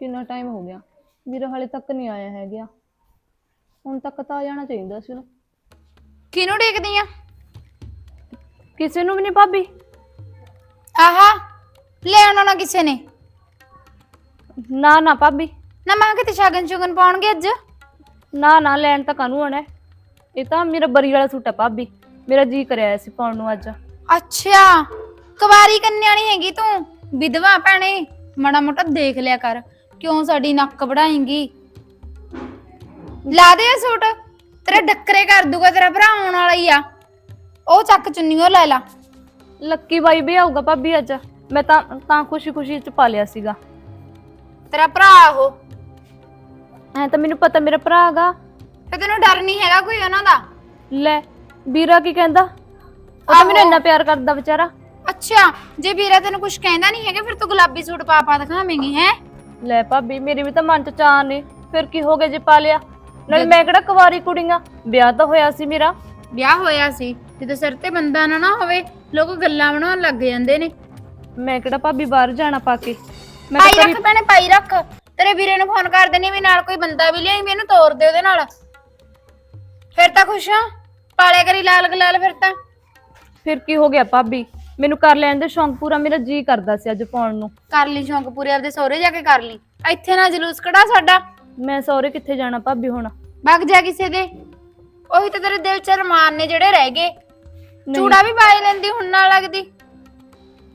ਕਿੰਨਾ ਟਾਈਮ ਹੋ ਗਿਆ? ਵੀਰਾ ਹਾਲੇ ਤੱਕ ਨਹੀਂ ਆਇਆ ਹੈਗਾ ਹੁਣ ਤੱਕ ਤਾਂ ਆ ਜਾਣਾ ਚਾਹੀਦਾ ਸੀ ਉਹਨੂੰ। ਕਿਹਨੂੰ ਡੇਕਦੀ ਆ? ਕਿਸੇ ਨੂੰ ਵੀ ਨਹੀਂ ਭਾਬੀ। ਆਹਾ ਲੈ ਆਉਣਾ ਨਾ ਕਿਸੇ ਨੇ। ਨਾ ਨਾ ਭਾਬੀ। ਨਾ ਮੈਂ ਕਿਤੇ ਸ਼ਗਨ ਸ਼ੁਗਨ ਪਾਉਣਗੇ ਅੱਜ? ਨਾ ਨਾ ਲੈਣ ਤਾਂ ਕਾਨੂੰ ਆਣਾ ਹੈ? ਇਹ ਤਾਂ ਮੇਰਾ ਬਰੀ ਵਾਲਾ ਸੂਟ ਹੈ ਭਾਬੀ। ਮੇਰਾ ਜੀ ਕਰਿਆ ਸੀ ਪਾਉਣ ਨੂੰ ਅੱਜ। ਅੱਛਾ ਕੁਵਾਰੀ ਕੰਨਿਆ ਨਹੀਂ ਹੈਗੀ ਤੂੰ? ਵਿਧਵਾ ਭੈਣੇ ਮਾੜਾ ਮੋਟਾ ਦੇਖ ਲਿਆ ਕਰ। ਕਿਉਂ ਸਾਡੀ ਨੱਕ ਵੜਾਏਂਗੀ? ਲਾ ਦੇ ਇਹ ਸੂਟ। ਤੇਰੇ ਡੱਕਰੇ ਕਰ ਦੂਗਾ ਤੇਰਾ ਭਰਾ ਆਉਣ ਵਾਲਾ ਹੀ ਆ। ਉਹ ਚੱਕ ਚੁੰਨੀ ਉਹ ਲੈ ਲਾ। ਲੱਕੀ ਬਾਈ ਵੀ ਆਊਗਾ ਭਾਬੀ ਅੱਜ। ਮੈਂ ਤਾਂ ਤਾਂ ਖੁਸ਼ੀ ਖੁਸ਼ੀ ਚ ਪਾ ਲਿਆ ਸੀਗਾ। ਤੇਰਾ ਭਰਾ ਉਹ। ਐ ਤਾਂ ਮੈਨੂੰ ਪਤਾ ਮੇਰਾ ਭਰਾ ਹੈਗਾ। ਤੇ ਤੈਨੂੰ ਡਰ ਨਹੀਂ ਹੈਗਾ ਕੋਈ ਉਹਨਾਂ ਦਾ? ਲੈ ਵੀਰਾ ਕੀ ਕਹਿੰਦਾ? ਉਹ ਤਾਂ ਮੈਨੂੰ ਆਹੋ। ਇੰਨਾ ਪਿਆਰ ਕਰਦਾ ਵਿਚਾਰਾ। ਅੱਛਾ ਜੇ ਵੀਰਾ ਤੈਨੂੰ ਕੁਝ ਕਹਿੰਦਾ ਨਹੀਂ ਹੈਗਾ ਫਿਰ ਤੂੰ ਗੁਲਾਬੀ ਸੂਟ ਪਾ ਪਾ ਦਿਖਾਵੇਂਗੀ ਹੈ? ਲੈ ਭਾਬੀ ਮੇਰੀ ਵੀ ਤਾਂ ਮਨ ਚ ਚਾਹ ਨੇ। ਫਿਰ ਕੀ ਹੋ ਗਿਆ ਜੇ ਪਾ ਲਿਆ? ਨਾਲ ਮੈਂ ਕਿਹੜਾ ਕੁਵਾਰੀ ਕੁੜੀਆਂ? ਵਿਆਹ ਤਾਂ ਹੋਇਆ ਸੀ ਮੇਰਾ। ਵਿਆਹ ਹੋਇਆ ਸੀ ਜਦੋਂ ਸਿਰ ਤੇ ਬੰਦਾ ਨਾ ਨਾ ਹੋਵੇ ਲੋਕ ਗੱਲਾਂ ਬਣਾਉਣ ਲੱਗ ਜਾਂਦੇ ਨੇ। ਮੈਂ ਕਿਹੜਾ ਭਾਬੀ ਬਾਹਰ ਜਾਣਾ ਪਾ ਕੇ? ਮੈਂ ਪਾਈ ਤਾਂ ਰੱਖ ਭੈਣੇ ਪਾਈ ਰੱਖ। ਤੇਰੇ ਵੀਰੇ ਨੂੰ ਫੋਨ ਕਰ ਦੇਣੀ ਵੀ ਨਾਲ ਕੋਈ ਬੰਦਾ ਵੀ ਲਿਆਈ ਮੈਨੂੰ ਤੋਰ ਦੇ ਉਹਦੇ ਨਾਲ। ਫਿਰ ਤਾਂ ਖੁਸ਼ ਆ ਪਾਲਿਆ ਕਰੀ ਲਾਲ ਗਲਾਲ ਫਿਰ ਤਾਂ। ਫਿਰ ਕੀ ਹੋ ਗਿਆ ਭਾਬੀ? ਮੈਨੂੰ ਕਰ ਲੈਣ ਦੇ ਸ਼ੌਂਕ ਪੂਰਾ ਮੇਰਾ ਜੀ ਕਰਦਾ ਸੀ ਅੱਜ ਪਾਉਣ ਨੂੰ। ਕਰ ਲਈ ਸ਼ੌਂਕ ਪੂਰੇ ਆਪਦੇ ਸਹੁਰੇ ਜਾ ਕੇ ਕਰ ਲਈ। ਇੱਥੇ ਨਾ ਜਲੂਸ ਕਢਾ ਸਾਡਾ। ਮੈਂ ਸਹੁਰੇ ਕਿੱਥੇ ਜਾਣਾ ਭਾਬੀ ਹੁਣ? ਵਗ ਜਾ ਕਿਸੇ ਦੇ। ਉਹੀ ਤਾਂ ਤੇਰੇ ਦਿਲ ਚ ਅਰਮਾਨ ਨੇ ਜਿਹੜੇ ਰਹਿ ਗਏ। ਚੂੜਾ ਵੀ ਪਾਈ ਲੈਂਦੀ ਹੁਣ ਨਾਲ ਲੱਗਦੀ।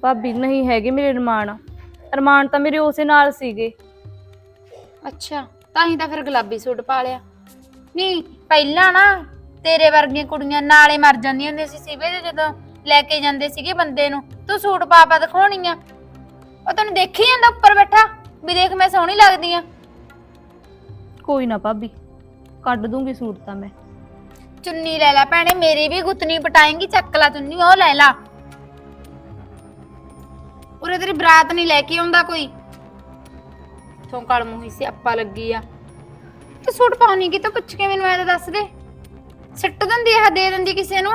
ਭਾਬੀ ਨਹੀਂ ਹੈਗੇ ਮੇਰੇ ਅਰਮਾਨ। ਅਰਮਾਨ ਤਾਂ ਮੇਰੇ ਉਸੇ ਨਾਲ ਸੀਗੇ। ਅੱਛਾ ਤਾਂ ਹੀ ਤਾਂ ਫਿਰ ਗੁਲਾਬੀ ਸੂਟ ਪਾ ਲਿਆ। ਨਹੀਂ ਪਹਿਲਾਂ ਨਾ ਤੇਰੇ ਵਰਗੀਆਂ ਕੁੜੀਆਂ ਨਾਲੇ ਮਰ ਜਾਂਦੀਆਂ ਹੁੰਦੀਆਂ ਸੀ ਸਿਵੇ ਦੇ ਜਦੋਂ ਲੈ ਕੇ ਜਾਂਦੇ ਸੀਗੇ ਬੰਦੇ ਨੂੰ। ਤੂੰ ਸੂਟ ਪਾ ਪਾ ਦਿਖਾਉਣੀ ਆ। ਉਹ ਤੈਨੂੰ ਦੇਖੀ ਜਾਂਦਾ ਉੱਪਰ ਬੈਠਾ? ਵੀ ਦੇਖ ਮੈਂ ਸੋਹਣੀ ਲੱਗਦੀ ਆ। ਕੋਈ ਨਾ ਭਾਬੀ ਕੱਢ ਦੂੰਗੀ ਸੂਟ ਤਾਂ ਮੈਂ। ਚੁੰਨੀ ਲੈ ਲੈ ਭੈਣੇ ਮੇਰੀ ਵੀ ਗੁੱਤਨੀ ਪਟਾਏਂਗੀ ਚੱਕ ਲਾ ਚੁੰਨੀ ਉਹ ਲੈ ਲਾ। ਉਰੇ ਤੇਰੀ ਬਰਾਤ ਨਹੀਂ ਲੈ ਕੇ ਆਉਂਦਾ ਕੋਈ। ਤੋਂ ਕਾਲ ਮੂੰਹੀ ਸਿਆਪਾ ਲੱਗੀ ਆ। ਤੂੰ ਸੂਟ ਪਾਉਣੀ ਕਿ ਤੂੰ ਪੁੱਛ ਕੇ ਮੈਨੂੰ ਐ ਤਾਂ ਦੱਸ ਦੇ। ਸਿੱਟ ਦਿੰਦੀ ਆ ਦੇ ਦਿੰਦੀ ਕਿਸੇ ਨੂੰ?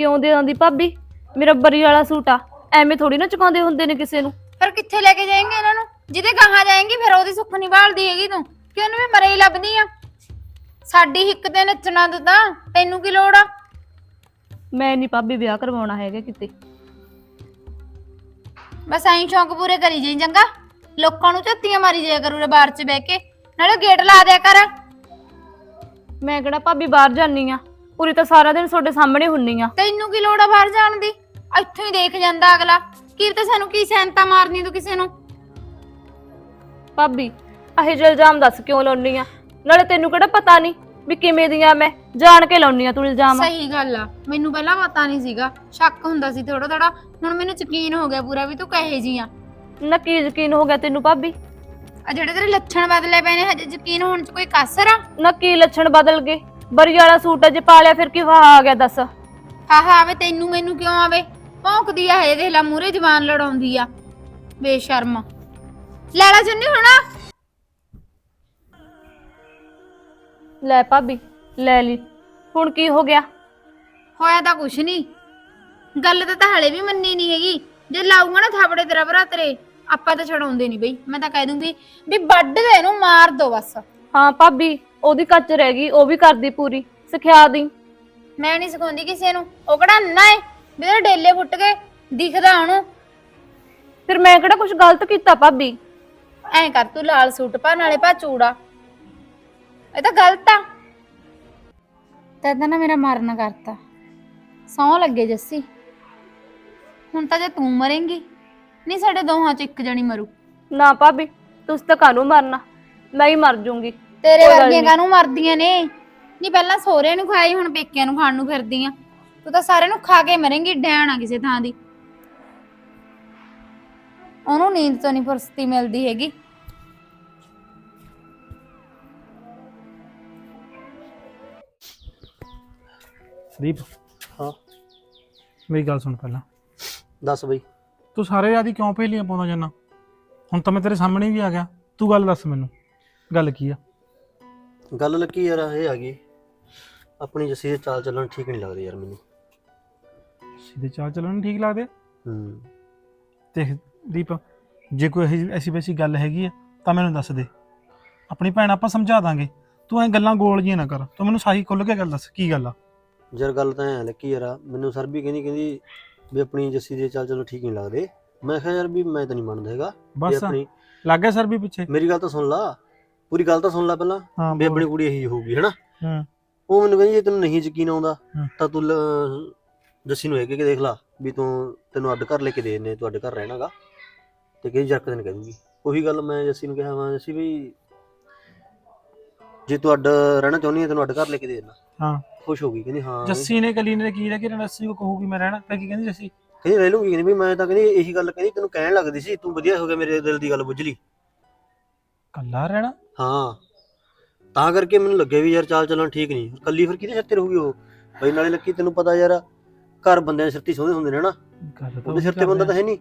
ਕਿਉਂ ਦੇ ਆਂਦੀ ਭਾਬੀ? ਮੇਰਾ ਬਰੀ ਵਾਲਾ ਸੂਟ ਆ। ਐਵੇਂ ਥੋੜੀ ਨਾ ਚੁਕਾਉਂਦੇ ਹੁੰਦੇ ਨੇ ਕਿਸੇ ਨੂੰ। ਫਿਰ ਕਿੱਥੇ ਲੈ ਕੇ ਜਾਏਂਗੇ ਇਹਨਾਂ ਨੂੰ? ਜਿਹਦੇ ਗਾਹਾਂ ਜਾਏਂਗੀ ਫਿਰ ਉਹਦੀ ਸੁੱਖ ਨਹੀਂ ਭਾਲਦੀ ਹੈਗੀ ਤੂੰ। ਕਿ ਉਹਨੂੰ ਵੀ ਮਰੇ ਹੀ ਲੱਭਦੀ ਆ? ਸਾਡੀ ਹਿੱਕ ਤੇ ਨੱਚਣਾ ਤੂੰ ਤਾਂ ਤੈਨੂੰ ਕੀ ਲੋੜ ਆ? ਮੈਂ ਨਹੀਂ ਭਾਬੀ ਵਿਆਹ ਕਰਵਾਉਣਾ ਹੈਗਾ ਕਿਤੇ। ਬਸ ਐਂ ਸ਼ੌਂਕ ਪੂਰੇ ਕਰੀ ਜਾਈ ਚੰਗਾ। ਲੋਕਾਂ ਨੂੰ ਝੱਤੀਆਂ ਮਾਰੀ ਜਾਇਆ ਕਰੂ ਰੇ ਬਾਹਰ 'ਚ ਬਹਿ ਕੇ। ਨਾਲੇ ਗੇਟ ਲਾ ਦਿਆ ਕਰ। ਮੈਂ ਕਿਹੜਾ ਭਾਬੀ ਬਾਹਰ ਜਾਨੀ ਆ? ਪੂਰੀ ਤਾਂ ਸਾਰਾ ਦਿਨ ਤੁਹਾਡੇ ਸਾਹਮਣੇ ਹੁੰਨੀ ਆ। ਤੈਨੂੰ ਕੀ ਲੋੜ ਆ ਬਾਹਰ ਜਾਣ ਦੀ? ਇੱਥੋਂ ਹੀ ਦੇਖ ਜਾਂਦਾ ਅਗਲਾ। ਕੀ ਤੇ ਸਾਨੂੰ ਕੀ ਸੈਂਤਾ ਮਾਰਨੀ ਤੂੰ ਕਿਸੇ ਨੂੰ? ਭਾਬੀ ਇਹ ਜਿਹੇ ਇਲਜ਼ਾਮ ਦੱਸ ਕਿਉਂ ਲਾਉਣੀ ਆ? ਨਾਲੇ ਤੈਨੂੰ ਕਿਹੜਾ ਪਤਾ ਨਹੀਂ ਵੀ ਕਿਵੇਂ ਦੀਆਂ ਮੈਂ ਜਾਣ ਕੇ ਲਾਉਣੀ ਆ ਤੂੰ ਇਲਜ਼ਾਮ। ਸਹੀ ਗੱਲ ਆ। ਮੈਨੂੰ ਪਹਿਲਾਂ ਪਤਾ ਨਹੀਂ ਸੀਗਾ। ਸ਼ੱਕ ਹੁੰਦਾ ਸੀ ਥੋੜਾ ਥੋੜਾ ਹੁਣ ਮੈਨੂੰ ਯਕੀਨ ਹੋ ਗਿਆ ਪੂਰਾ ਵੀ ਤੂੰ ਕਹੇ ਜੀ ਆ। ਨਾ ਕੀ ਯਕੀਨ ਹੋ ਗਿਆ ਤੈਨੂੰ ਭਾਬੀ। ਆ ਜਿਹੜੇ ਤੇਰੇ ਲੱਛਣ ਬਦਲੇ ਪਏ ਨੇ ਹਜੇ ਯਕੀਨ ਹੋਣ 'ਚ ਕੋਈ ਕਸਰ ਆ? ਨਾ ਕੀ ਲੱਛਣ ਬਦਲ ਗਏ। ਬਰੀ ਵਾਲਾ ਸੂਟ ਜੇ ਪਾ ਲਿਆ ਫਿਰ ਕੀ ਵਾ ਆ ਗਿਆ ਦੱਸ? ਹਾ ਹਾ ਆਵੇ ਤੈਨੂੰ ਮੈਨੂੰ ਕਿਉਂ ਆਵੇ? ਭੌਂਕਦੀ ਆ ਇਹ ਦੇਖ ਲੈ ਮੂਰੇ ਜਵਾਨ ਲੜਾਉਂਦੀ ਆ। ਬੇਸ਼ਰਮ। ਲੈ ਲੈ ਚੁੰਨੀ ਹੁਣ। ਲੈ ਭਾਬੀ ਲੈ ਲਈ। ਹੁਣ ਕੀ ਹੋ ਗਿਆ? ਹੋਇਆ ਤਾਂ ਕੁਛ ਨਹੀਂ ਗੱਲ ਤਾਂ ਤਾਂ ਹਲੇ ਵੀ ਮੰਨੀ ਨਹੀਂ ਹੈਗੀ। ਜੇ ਲਾਊਗਾ ਨਾ ਥਾਪੜੇ ਤੇਰਾ ਭਰਾ ਤੇਰੇ ਆਪਾਂ ਤਾਂ ਛਡਾਉਂਦੇ ਨਹੀਂ ਬਈ। ਮੈਂ ਤਾਂ ਕਹਿ ਦੂੰਗੀ ਵੀ ਵੱਢ ਦੇ ਇਹਨੂੰ ਮਾਰ ਦੋ ਬਸ। ਹਾਂ ਭਾਬੀ ਉਹਦੀ ਕੱਚ ਰਹਿ ਗਈ ਉਹ ਵੀ ਕਰਦੀ ਪੂਰੀ। ਸਿਖਿਆ ਦੀ। ਮੈਂ ਨਹੀਂ ਸਿਖਾਉਂਦੀ ਕਿਸੇ ਨੂੰ। ਉਹ ਕਿਹੜਾ ਅੰਨਾ ਏ? ਉਹਦੇ ਡੇਲੇ ਫੁੱਟ ਕੇ ਦਿਖਦਾ ਉਹਨੂੰ। ਫਿਰ ਮੈਂ ਕਿਹੜਾ ਕੁਝ ਗਲਤ ਕੀਤਾ ਭਾਬੀ? ਐਂ ਕਰ ਤੂੰ ਲਾਲ ਸੂਟ ਪਾ ਨਾਲੇ ਪਾ ਚੂੜਾ। ਇਹ ਤਾਂ ਗਲਤ ਆ। ਤਦ ਨਾ ਮੇਰਾ ਮਰਨ ਕਰਤਾ। ਸੌ ਲੱਗੇ ਜੱਸੀ। ਹੁਣ ਤਾਂ ਜੇ ਤੂੰ ਮਰੇਂਗੀ ਨਹੀਂ ਸਾਡੇ ਦੋਹਾਂ ਚ ਇੱਕ ਜਣੀ ਮਰੂ। ਨਾ ਭਾਬੀ ਤੁਸੀਂ ਤਾਂ ਕਾਹਨੂੰ ਮਰਨਾ? ਮੈਂ ਹੀ ਮਰ ਜੂੰਗੀ। ਤੇਰੇ ਕੋਈ ਗੱਲ ਵਰਗੀਆਂ ਨੀ। ਕਾਹਨੂੰ ਮਰਦੀਆਂ ਨੇ? ਨਹੀਂ ਪਹਿਲਾਂ ਸੋਹਰੇ ਨੂੰ ਖਾਈ ਹੁਣ ਪੇਕਿਆਂ ਨੂੰ ਖਾਣ ਨੂੰ ਫਿਰਦੀ ਆ ਤੂੰ ਤਾਂ ਸਾਰਿਆਂ ਨੂੰ ਖਾ ਕੇ ਮਰੇਂਗੀ ਡੈਣ ਆ ਕਿਸੇ ਥਾਂ ਦੀ। ਉਹਨੂੰ ਨੀਂਦ ਤੋਂ ਨਹੀਂ ਫੁਰਸਤੀ ਮਿਲਦੀ ਹੈਗੀ। ਦੀਪ ਹਾਂ। ਮੇਰੀ ਗੱਲ ਸੁਣ ਪਹਿਲਾਂ। ਦੱਸ ਬਈ। ਤੂੰ ਸਾਰੇ ਆਦੀ ਕਿਉਂ ਪਹਿਲੀਆਂ ਪਾਉਂਦਾ ਜਾਨਾ ਹੁਣ ਤਾਂ ਮੈਂ ਤੇਰੇ ਸਾਹਮਣੇ ਵੀ ਆ ਗਿਆ। ਤੂੰ ਗੱਲ ਦੱਸ ਮੈਨੂੰ। ਗੱਲ ਕੀ ਆ? ਗੱਲ ਲੱਗੀ ਯਾਰ ਇਹ ਆ ਗਈ। ਆਪਣੀ ਜੱਸੀ ਦੇ ਚਾਲ ਚੱਲਣ ਠੀਕ ਨਹੀਂ ਲੱਗਦੇ ਯਾਰ ਮੈਨੂੰ। ਸਿੱਧੇ ਚਾਲ ਚੱਲਣ ਨੂੰ ਠੀਕ ਲੱਗਦੇ? ਹੂੰ। ਦੇਖ ਦੀਪ ਜੇ ਕੋਈ ਇਹੋ ਐਸੀ ਵੈਸੀ ਗੱਲ ਹੈਗੀ ਆ ਤਾਂ ਮੈਨੂੰ ਦੱਸ ਦੇ। ਆਪਣੀ ਭੈਣ ਆਪਾਂ ਸਮਝਾ ਦਾਂਗੇ। ਤੂੰ ਐ ਗੱਲਾਂ ਗੋਲ ਜੀਆਂ ਨਾ ਕਰ। ਤੂੰ ਮੈਨੂੰ ਸਾਹੀ ਖੁੱਲ ਕੇ ਗੱਲ ਦੱਸ ਕੀ ਗੱਲ ਆ? ਯਾਰ ਗੱਲ ਤਾਂ ਐ ਲੱਕੀ ਯਾਰ ਮੈਨੂੰ ਸਰ ਵੀ ਕਹਿੰਦੀ ਕਹਿੰਦੀ ਵੀ ਆਪਣੀ ਜੱਸੀ ਦੇ ਚੱਲ ਚਲੋ ਠੀਕ ਨਹੀਂ ਲੱਗਦੇ। ਮੈਂ ਕਿਹਾ ਯਾਰ ਵੀ ਮੈਂ ਤਾਂ ਨਹੀਂ ਮੰਨਦਾ ਹੈਗਾ। ਵੀ ਬਸ ਆਪਣੀ ਲੱਗ ਗਿਆ ਸਰ ਵੀ ਪਿੱਛੇ। ਮੇਰੀ ਗੱਲ ਤਾਂ ਸੁਣ ਲਾ। ਪੂਰੀ ਗੱਲ ਤਾਂ ਸੁਣ ਲੈ ਪਹਿਲਾਂ। ਹਾਂ ਵੀ। ਆਪਣੀ ਕੁੜੀ ਇਹੀ ਹੋਊਗੀ ਹੈਨਾ? ਹੂੰ। ਉਹ ਮੈਨੂੰ ਕਹਿੰਦੀ ਜੇ ਤੈਨੂੰ ਨਹੀਂ ਯਕੀਨ ਆਉਂਦਾ ਹੂੰ। ਤਾਂ ਤੂੰ ਲ- ਜੱਸੀ ਨੂੰ ਇਹ ਕਹਿ ਕੇ ਦੇਖ ਲਾ ਵੀ ਤੂੰ ਤੈਨੂੰ ਅੱਡ ਘਰ ਲੈ ਕੇ ਦੇ ਦਿੰਦੇ ਤੂੰ ਅੱਡ ਘਰ ਰਹਿਣਾਗਾ। ਤੇ ਕਹਿੰਦੀ ਜਰਕ ਦਿਨ ਕਹਿ ਉਹੀ ਗੱਲ ਮੈਂ ਜੱਸੀ ਨੂੰ ਕਿਹਾ ਮੈਂ ਜੱਸੀ ਵੀ ਜੇ ਤੂੰ ਅੱਡ ਰਹਿਣਾ ਚਾਹੁੰਦੀ ਹੈ ਤੈਨੂੰ ਅੱਡ ਘਰ ਲੈ ਕੇ ਦੇ ਦੇਣਾ। ਹਾਂ। ਖੁਸ਼ ਹੋ ਗਈ ਕਹਿੰਦੀ ਹਾਂ। ਜੱਸੀ ਨੇ ਕਲੀ ਨੇ ਕੀ ਰਹਿ ਕਿ ਜੱਸੀ ਕੋ ਕਹੂਗੀ ਮੈਂ ਰਹਿਣਾ ਤਾਂ ਕੀ ਕਹਿੰਦੀ ਜੱਸੀ? ਕਹਿੰਦੀ ਰਹਿ ਲੂੰਗੀ ਕਹਿੰਦੀ ਵੀ ਮੈਂ ਤਾਂ ਕਹਿੰਦੀ ਇਹੀ ਗੱਲ ਕਹਿੰਦੀ ਤੈਨੂੰ ਕਹਿਣ ਲੱਗਦੀ ਸੀ ਤੂੰ ਵਧੀਆ ਹੋ ਗਿਆ ਮੇਰੇ ਦਿਲ ਦੀ ਗੱਲ ਬੁੱਝ ਲਈ। ਕੱਲਾ ਰਹਿਣਾ? ਹਾਂ। ਤਾਂ ਕਰਕੇ ਮੈਨੂੰ ਲੱਗਿਆ ਵੀ ਯਾਰ ਚਾਲ ਚੱਲਣ ਠੀਕ ਨਹੀਂ। ਕੱਲੀ ਫਿਰ ਕਿਹਦੇ ਸਿਰ ਤੇ ਰਹੂਗੀ ਉਹ? ਬਈ ਨਾਲੇ ਲੱਕੀ ਤੈਨੂੰ ਪਤਾ ਯਾਰ ਘਰ ਬੰਦਿਆਂ ਦੇ ਸਿਰ ਤੇ ਸੋਹਣੇ ਹੁੰਦੇ ਨੇ ਹਨਾ ਗੱਲ ਤਾਂ ਉਹਦੇ ਸਿਰ ਤੇ ਬੰਦਾ ਤਾਂ ਹੈ। ਨਹੀਂ।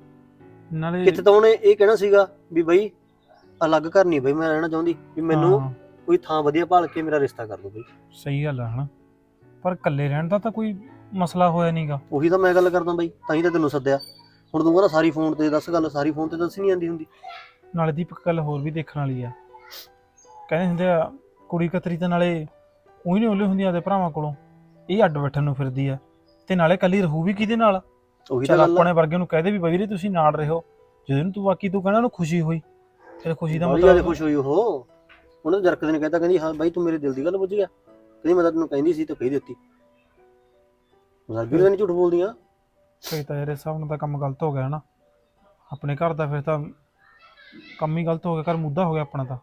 ਨਾਲੇ ਕਿਤੇ ਤਾਂ ਉਹਨੇ ਇਹ ਕਹਿਣਾ ਸੀਗਾ ਵੀ ਬਈ ਅਲੱਗ ਘਰ ਨਹੀਂ ਬਈ ਮੈਂ ਰਹਿਣਾ ਚਾਹੁੰਦੀ। ਵੀ ਮੈਨੂੰ ਹਾਂ, ਕੋਈ ਥਾਂ ਵਧੀਆ ਭਾਲ ਕੇ ਮੇਰਾ ਰਿਸ਼ਤਾ ਕਰ ਦੋ ਬਈ। ਸਹੀ ਗੱਲ ਆ ਹਨਾ। ਪਰ ਕੱਲੇ ਰਹਿਣ ਦਾ ਤਾਂ ਕੋਈ ਮਸਲਾ ਹੋਇਆ ਨਹੀਂਗਾ ਉਹੀ ਤਾਂ ਮੈਂ ਗੱਲ ਕਰਦਾ ਬਈ ਤਾਂ ਹੀ ਤਾਂ ਤੈਨੂੰ ਸੱਦਿਆ। ਹੁਣ ਤੂੰ ਕਹਿੰਦਾ ਸਾਰੀ ਫੋਨ ਤੇ ਦੱਸ ਗੱਲ ਸਾਰੀ ਫੋਨ ਤੇ ਦੱਸ ਨਹੀਂ ਆਂਦੀ ਹੁੰਦੀ। ਨਾਲੇ ਦੀਪਕ ਗੱਲ ਹੋਰ ਵੀ ਦੇਖਣ ਵਾਲੀ ਆ। ਕਹਿੰਦੇ ਹੁੰਦੇ ਆ ਕੁੜੀ ਕਤਰੀ ਤਾਂ ਨਾਲੇ ਉਹੀ ਨਹੀਂ ਉਹਲੇ ਹੁੰਦੀ ਆਦੇ ਭਰਾਵਾਂ ਕੋਲੋਂ। ਇਹ ਅੱਡ ਬੈਠਣ ਨੂੰ ਫਿਰਦੀ ਆ। ਤੇ ਨਾਲੇ ਕੱਲੀ ਰਹੂ ਵੀ ਕਿਹਦੇ ਨਾਲ? ਉਹੀ ਤਾਂ ਚਲ ਗੱਲ ਆ। ਆਪਣੇ ਵਰਗੇ ਨੂੰ ਕਹਦੇ ਵੀ ਵੀਰੇ ਤੁਸੀਂ ਨਾਲ ਰਹੋ। ਜਦੋਂ ਨੂੰ ਤੂੰ ਬਾਕੀ ਤੂੰ ਕਹਿਣਾ ਉਹਨੂੰ ਖੁਸ਼ੀ ਹੋਈ। ਫਿਰ ਖੁਸ਼ੀ ਦਾ ਬੜੀ ਜ਼ਿਆਦਾ ਮਤਲਬ ਖੁਸ਼ ਹੋਈ ਉਹ। ਉਹਨੇ ਜਰਕ ਨੇ ਕਹਿਤਾ ਕਹਿੰਦੀ ਹਾਂ ਬਾਈ ਤੂੰ ਮੇਰੇ ਦਿਲ ਦੀ ਗੱਲ ਬੁੱਝ ਗਿਆ। ਕਹਿੰਦੀ ਮੈਂ ਤਾਂ ਤੈਨੂੰ ਕਹਿੰਦੀ ਸੀ ਤੇ ਕਹੀ ਦਿੱਤੀ। ਜ਼ਰਬੀ ਤਾਂ ਨਹੀਂ ਝੂਠ ਬੋਲਦੀਆਂ। ਫਿਰ ਤਾਂ ਯਾਰ ਤਾਂ ਕੰਮ ਗਲਤ ਹੋ ਗਿਆ ਨਾ ਆਪਣੇ ਘਰ ਦਾ ਫਿਰ ਤਾਂ ਕੰਮ ਹੀ ਗਲਤ ਹੋ ਗਿਆ ਘਰ ਮੁੱਦਾ ਹੋ ਗਿਆ ਆਪਣਾ ਤਾਂ।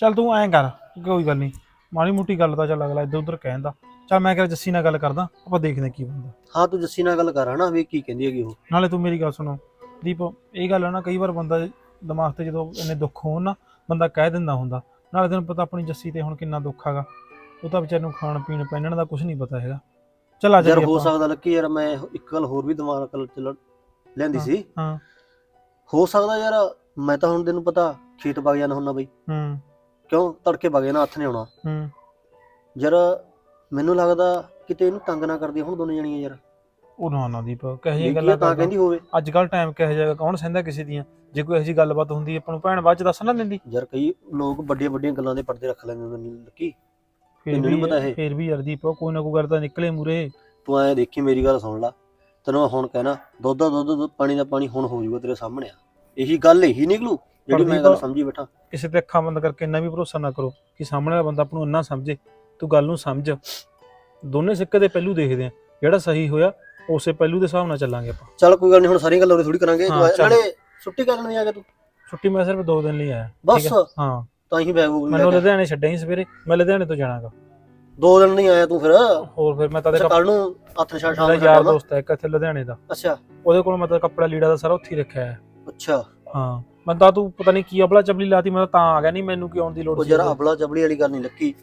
ਚੱਲ ਤੂੰ ਐਂ ਕਰ ਕੋਈ ਗੱਲ ਨਹੀਂ। ਮਾੜੀ ਮੋਟੀ ਗੱਲ ਤਾਂ ਚੱਲ ਅਗਲਾ ਇੱਧਰ ਉੱਧਰ ਕਹਿੰਦਾ ਚੱਲ ਮੈਂ ਕਿਹਾ ਜੱਸੀ ਨਾਲ ਗੱਲ ਕਰਦਾ ਆਪਾਂ ਦੇਖਦੇ ਹਾਂ ਕੀ ਬਣਦਾ ਹਾਂ ਤੂੰ ਜੱਸੀ ਨਾਲ ਗੱਲ ਕਰ ਹਨਾ ਵੀ ਕੀ ਕਹਿੰਦੀ ਹੈਗੀ ਉਹ। ਨਾਲੇ ਤੂੰ ਮੇਰੀ ਗੱਲ ਸੁਣੋ ਦੀਪ ਇਹ ਗੱਲ ਆ ਨਾ ਕਈ ਵਾਰ ਬੰਦਾ ਦਿਮਾਗ ਤੇ ਜਦੋਂ ਇੰਨੇ ਦੁੱਖ ਹੋਣ ਨਾ ਬੰਦਾ ਕਹਿ ਦਿੰਦਾ ਹੁੰਦਾ। ਨਾਲੇ ਤੈਨੂੰ ਪਤਾ ਆਪਣੀ ਜੱਸੀ ਤੇ ਹੁਣ ਕਿੰਨਾ ਦੁੱਖ ਹੈਗਾ। ਉਹ ਤਾਂ ਵਿਚਾਰ ਨੂੰ ਖਾਣ ਪੀਣ ਪਹਿਨਣ ਦਾ ਕੁਝ ਨਹੀਂ ਪਤਾ ਹੈਗਾ। ਚੱਲ ਆ ਯਾਰ ਜਾ ਹੋ ਸਕਦਾ ਲੱਕੀ ਯਾਰ ਮੈਂ ਇੱਕ ਗੱਲ ਹੋਰ ਵੀ ਦਿਮਾਗ ਨਾਲ ਚੱਲ ਲੈਂਦੀ ਹਾਂ। ਸੀ। ਹਾਂ। ਹੋ ਸਕਦਾ ਯਾਰ ਮੈਂ ਤਾਂ ਹੁਣ ਤੈਨੂੰ ਪਤਾ ਖੇਤ ਵਗ ਜਾਣਾ ਹੁੰਦਾ ਬਈ। ਹੂੰ। ਕਿਉਂ? ਤੜਕੇ ਵਗੇ ਨਾ ਹੱਥ ਨੇ ਆਉਣਾ। ਹੂੰ। ਯਾਰ ਮੈਨੂੰ ਲੱਗਦਾ ਕਿਤੇ ਇਹਨੂੰ ਤੰਗ ਨਾ ਕਰਦੀ ਹੁਣ ਦੋਨੇ ਜਣੀਆਂ ਯਾਰ। ਉਹ ਨਾ ਨਾ ਦੀਪ ਕਹੇ ਜੀ ਗੱਲਾਂ ਤਾਂ ਕਹਿੰਦੀ ਹੋਵੇ। ਅੱਜ ਕੱਲ ਟਾਈਮ ਕਿਹੋ ਜਿਹਾ ਕੌਣ ਸਹਿੰਦਾ ਕਿਸੇ ਦੀਆਂ? ਜੇ ਕੋਈ ਜਿਹੀ ਗੱਲਬਾਤ ਹੁੰਦੀ ਆਪਾਂ ਨੂੰ ਭੈਣ ਬਾਅਦ ਚ ਦੱਸ ਨਾ ਦਿੰਦੀ। ਯਾਰ ਕਈ ਲੋਕ ਵੱਡੀਆਂ ਵੱਡੀਆਂ ਗੱਲਾਂ ਦੇ ਪਰਦੇ ਰੱਖ ਲੈਂਦੇ ਹੁੰਦੇ ਨੇ ਲੱਕੀ। ਫਿਰ ਵੀ ਪਤਾ ਇਹ? ਫਿਰ ਵੀ ਯਾਰ ਦੀਪ ਕੋਈ ਨਾ ਕੋਈ ਗੱਲ ਤਾਂ ਨਿਕਲੇ ਮੂਰੇ ਤੂੰ ਐ ਦੇਖੀ ਮੇਰੀ ਗੱਲ ਸੁਣ ਲੈ। ਤੈਨੂੰ ਹੁਣ ਕਹਿਣਾ ਦੁੱਧ ਦਾ ਦੁੱਧ ਪਾਣੀ ਦਾ ਪਾਣੀ ਹੁਣ ਹੋ ਜਾਊਗਾ ਤੇਰੇ ਸਾਹਮਣੇ ਆ। ਇਹੀ ਗੱਲ ਇਹੀ ਨਿਕਲੂ ਜਿਹੜੀ ਮੈਂ ਗੱਲ ਸਮਝੀ ਬੈਠਾ। ਕਿਸੇ ਤੇ ਅੱਖਾਂ ਬੰਦ ਕਰਕੇ ਇੰਨਾ ਵੀ ਭਰੋਸਾ ਨਾ ਕਰੋ ਕਿ ਸਾਹਮਣੇ ਵਾਲਾ ਬੰਦਾ ਆਪ ਨੂੰ ਇੰਨਾ ਸਮਝੇ ਤੂੰ ਗੱਲ ਨੂੰ ਸਮਝ। ਦੋਨੇ ਸਿੱਕੇ ਦੇ ਪਹਿਲੂ ਦੇਖਦੇ ਆ ਜਿਹੜਾ ਸਹੀ ਹੋਇਆ ਉਸੇ ਪਹਿਲੂ ਦੇ ਹਿਸਾਬ ਨਾਲ ਚੱਲਾਂਗੇ ਆਪਾਂ। ਚੱਲ ਕੋਈ ਗੱਲ ਨਹੀਂ ਹੁਣ ਸਾਰੀਆਂ ਗੱਲਾਂ ਉਰੇ ਥੋੜੀ ਕਰਾਂਗੇ ਹਾਂ, ਚੱਲ। ਨਾਲੇ ਛੁੱਟੀ ਕਰਨ ਨਹੀਂ ਆ ਗਿਆ ਤੂੰ? ਛੁੱਟੀ ਮੈਂ ਸਿਰਫ 2 ਦਿਨ ਲਈ ਆਇਆ ਬਸ ਠੀਕ? ਹਾਂ? ਤਾਂ ਹੀ ਬੈਗ ਬੂਗ ਲੈ ਮੈਨੂੰ ਕੇ ਲੁਧਿਆਣੇ ਛੱਡਿਆ ਸੀ ਸਵੇਰੇ ਮੈਂ ਲੁਧਿਆਣੇ ਤੋਂ ਜਾਣਾਗਾ ਦੋ ਦਿਨ ਨਹੀਂ ਆਇਆ ਤੂੰ ਫਿਰ? ਹੋਰ ਫਿਰ ਮੈਂ ਤਾਂ ਅੱਛਾ ਕੱਲ ਨੂੰ ਹੱਥ ਨਿਸ਼ਾਨ ਸ਼ਾਮ ਮੇਰਾ ਨੂੰ ਯਾਰ। ਦੋਸਤ ਹੈ ਇੱਕ ਇੱਥੇ ਲੁਧਿਆਣੇ ਦਾ। ਅੱਛਾ। ਉਹਦੇ ਕੋਲ ਮਤਲਬ ਕੱਪੜਾ ਲੀੜਾ ਦਾ ਸਾਰਾ ਉੱਥੇ ਹੀ ਰੱਖਿਆ ਹੈ ਅੱਛਾ ਹਾਂ ਮੈਂ ਤਾਂ ਤੂੰ ਪਤਾ ਨਹੀਂ ਕੀ ਅਬਲਾ ਚਬਲੀ ਲਾਤੀ ਮੈਂ ਤਾਂ ਆ ਗਿਆ ਨਹੀਂ ਮੈਨੂੰ ਕਿਉਂ ਦੀ ਲੋੜ ਉਹ ਜਰਾ ਅਬਲਾ ਚਬੜੀ ਵਾਲੀ ਗੱਲ ਨਹੀਂ ਲੱਕੀ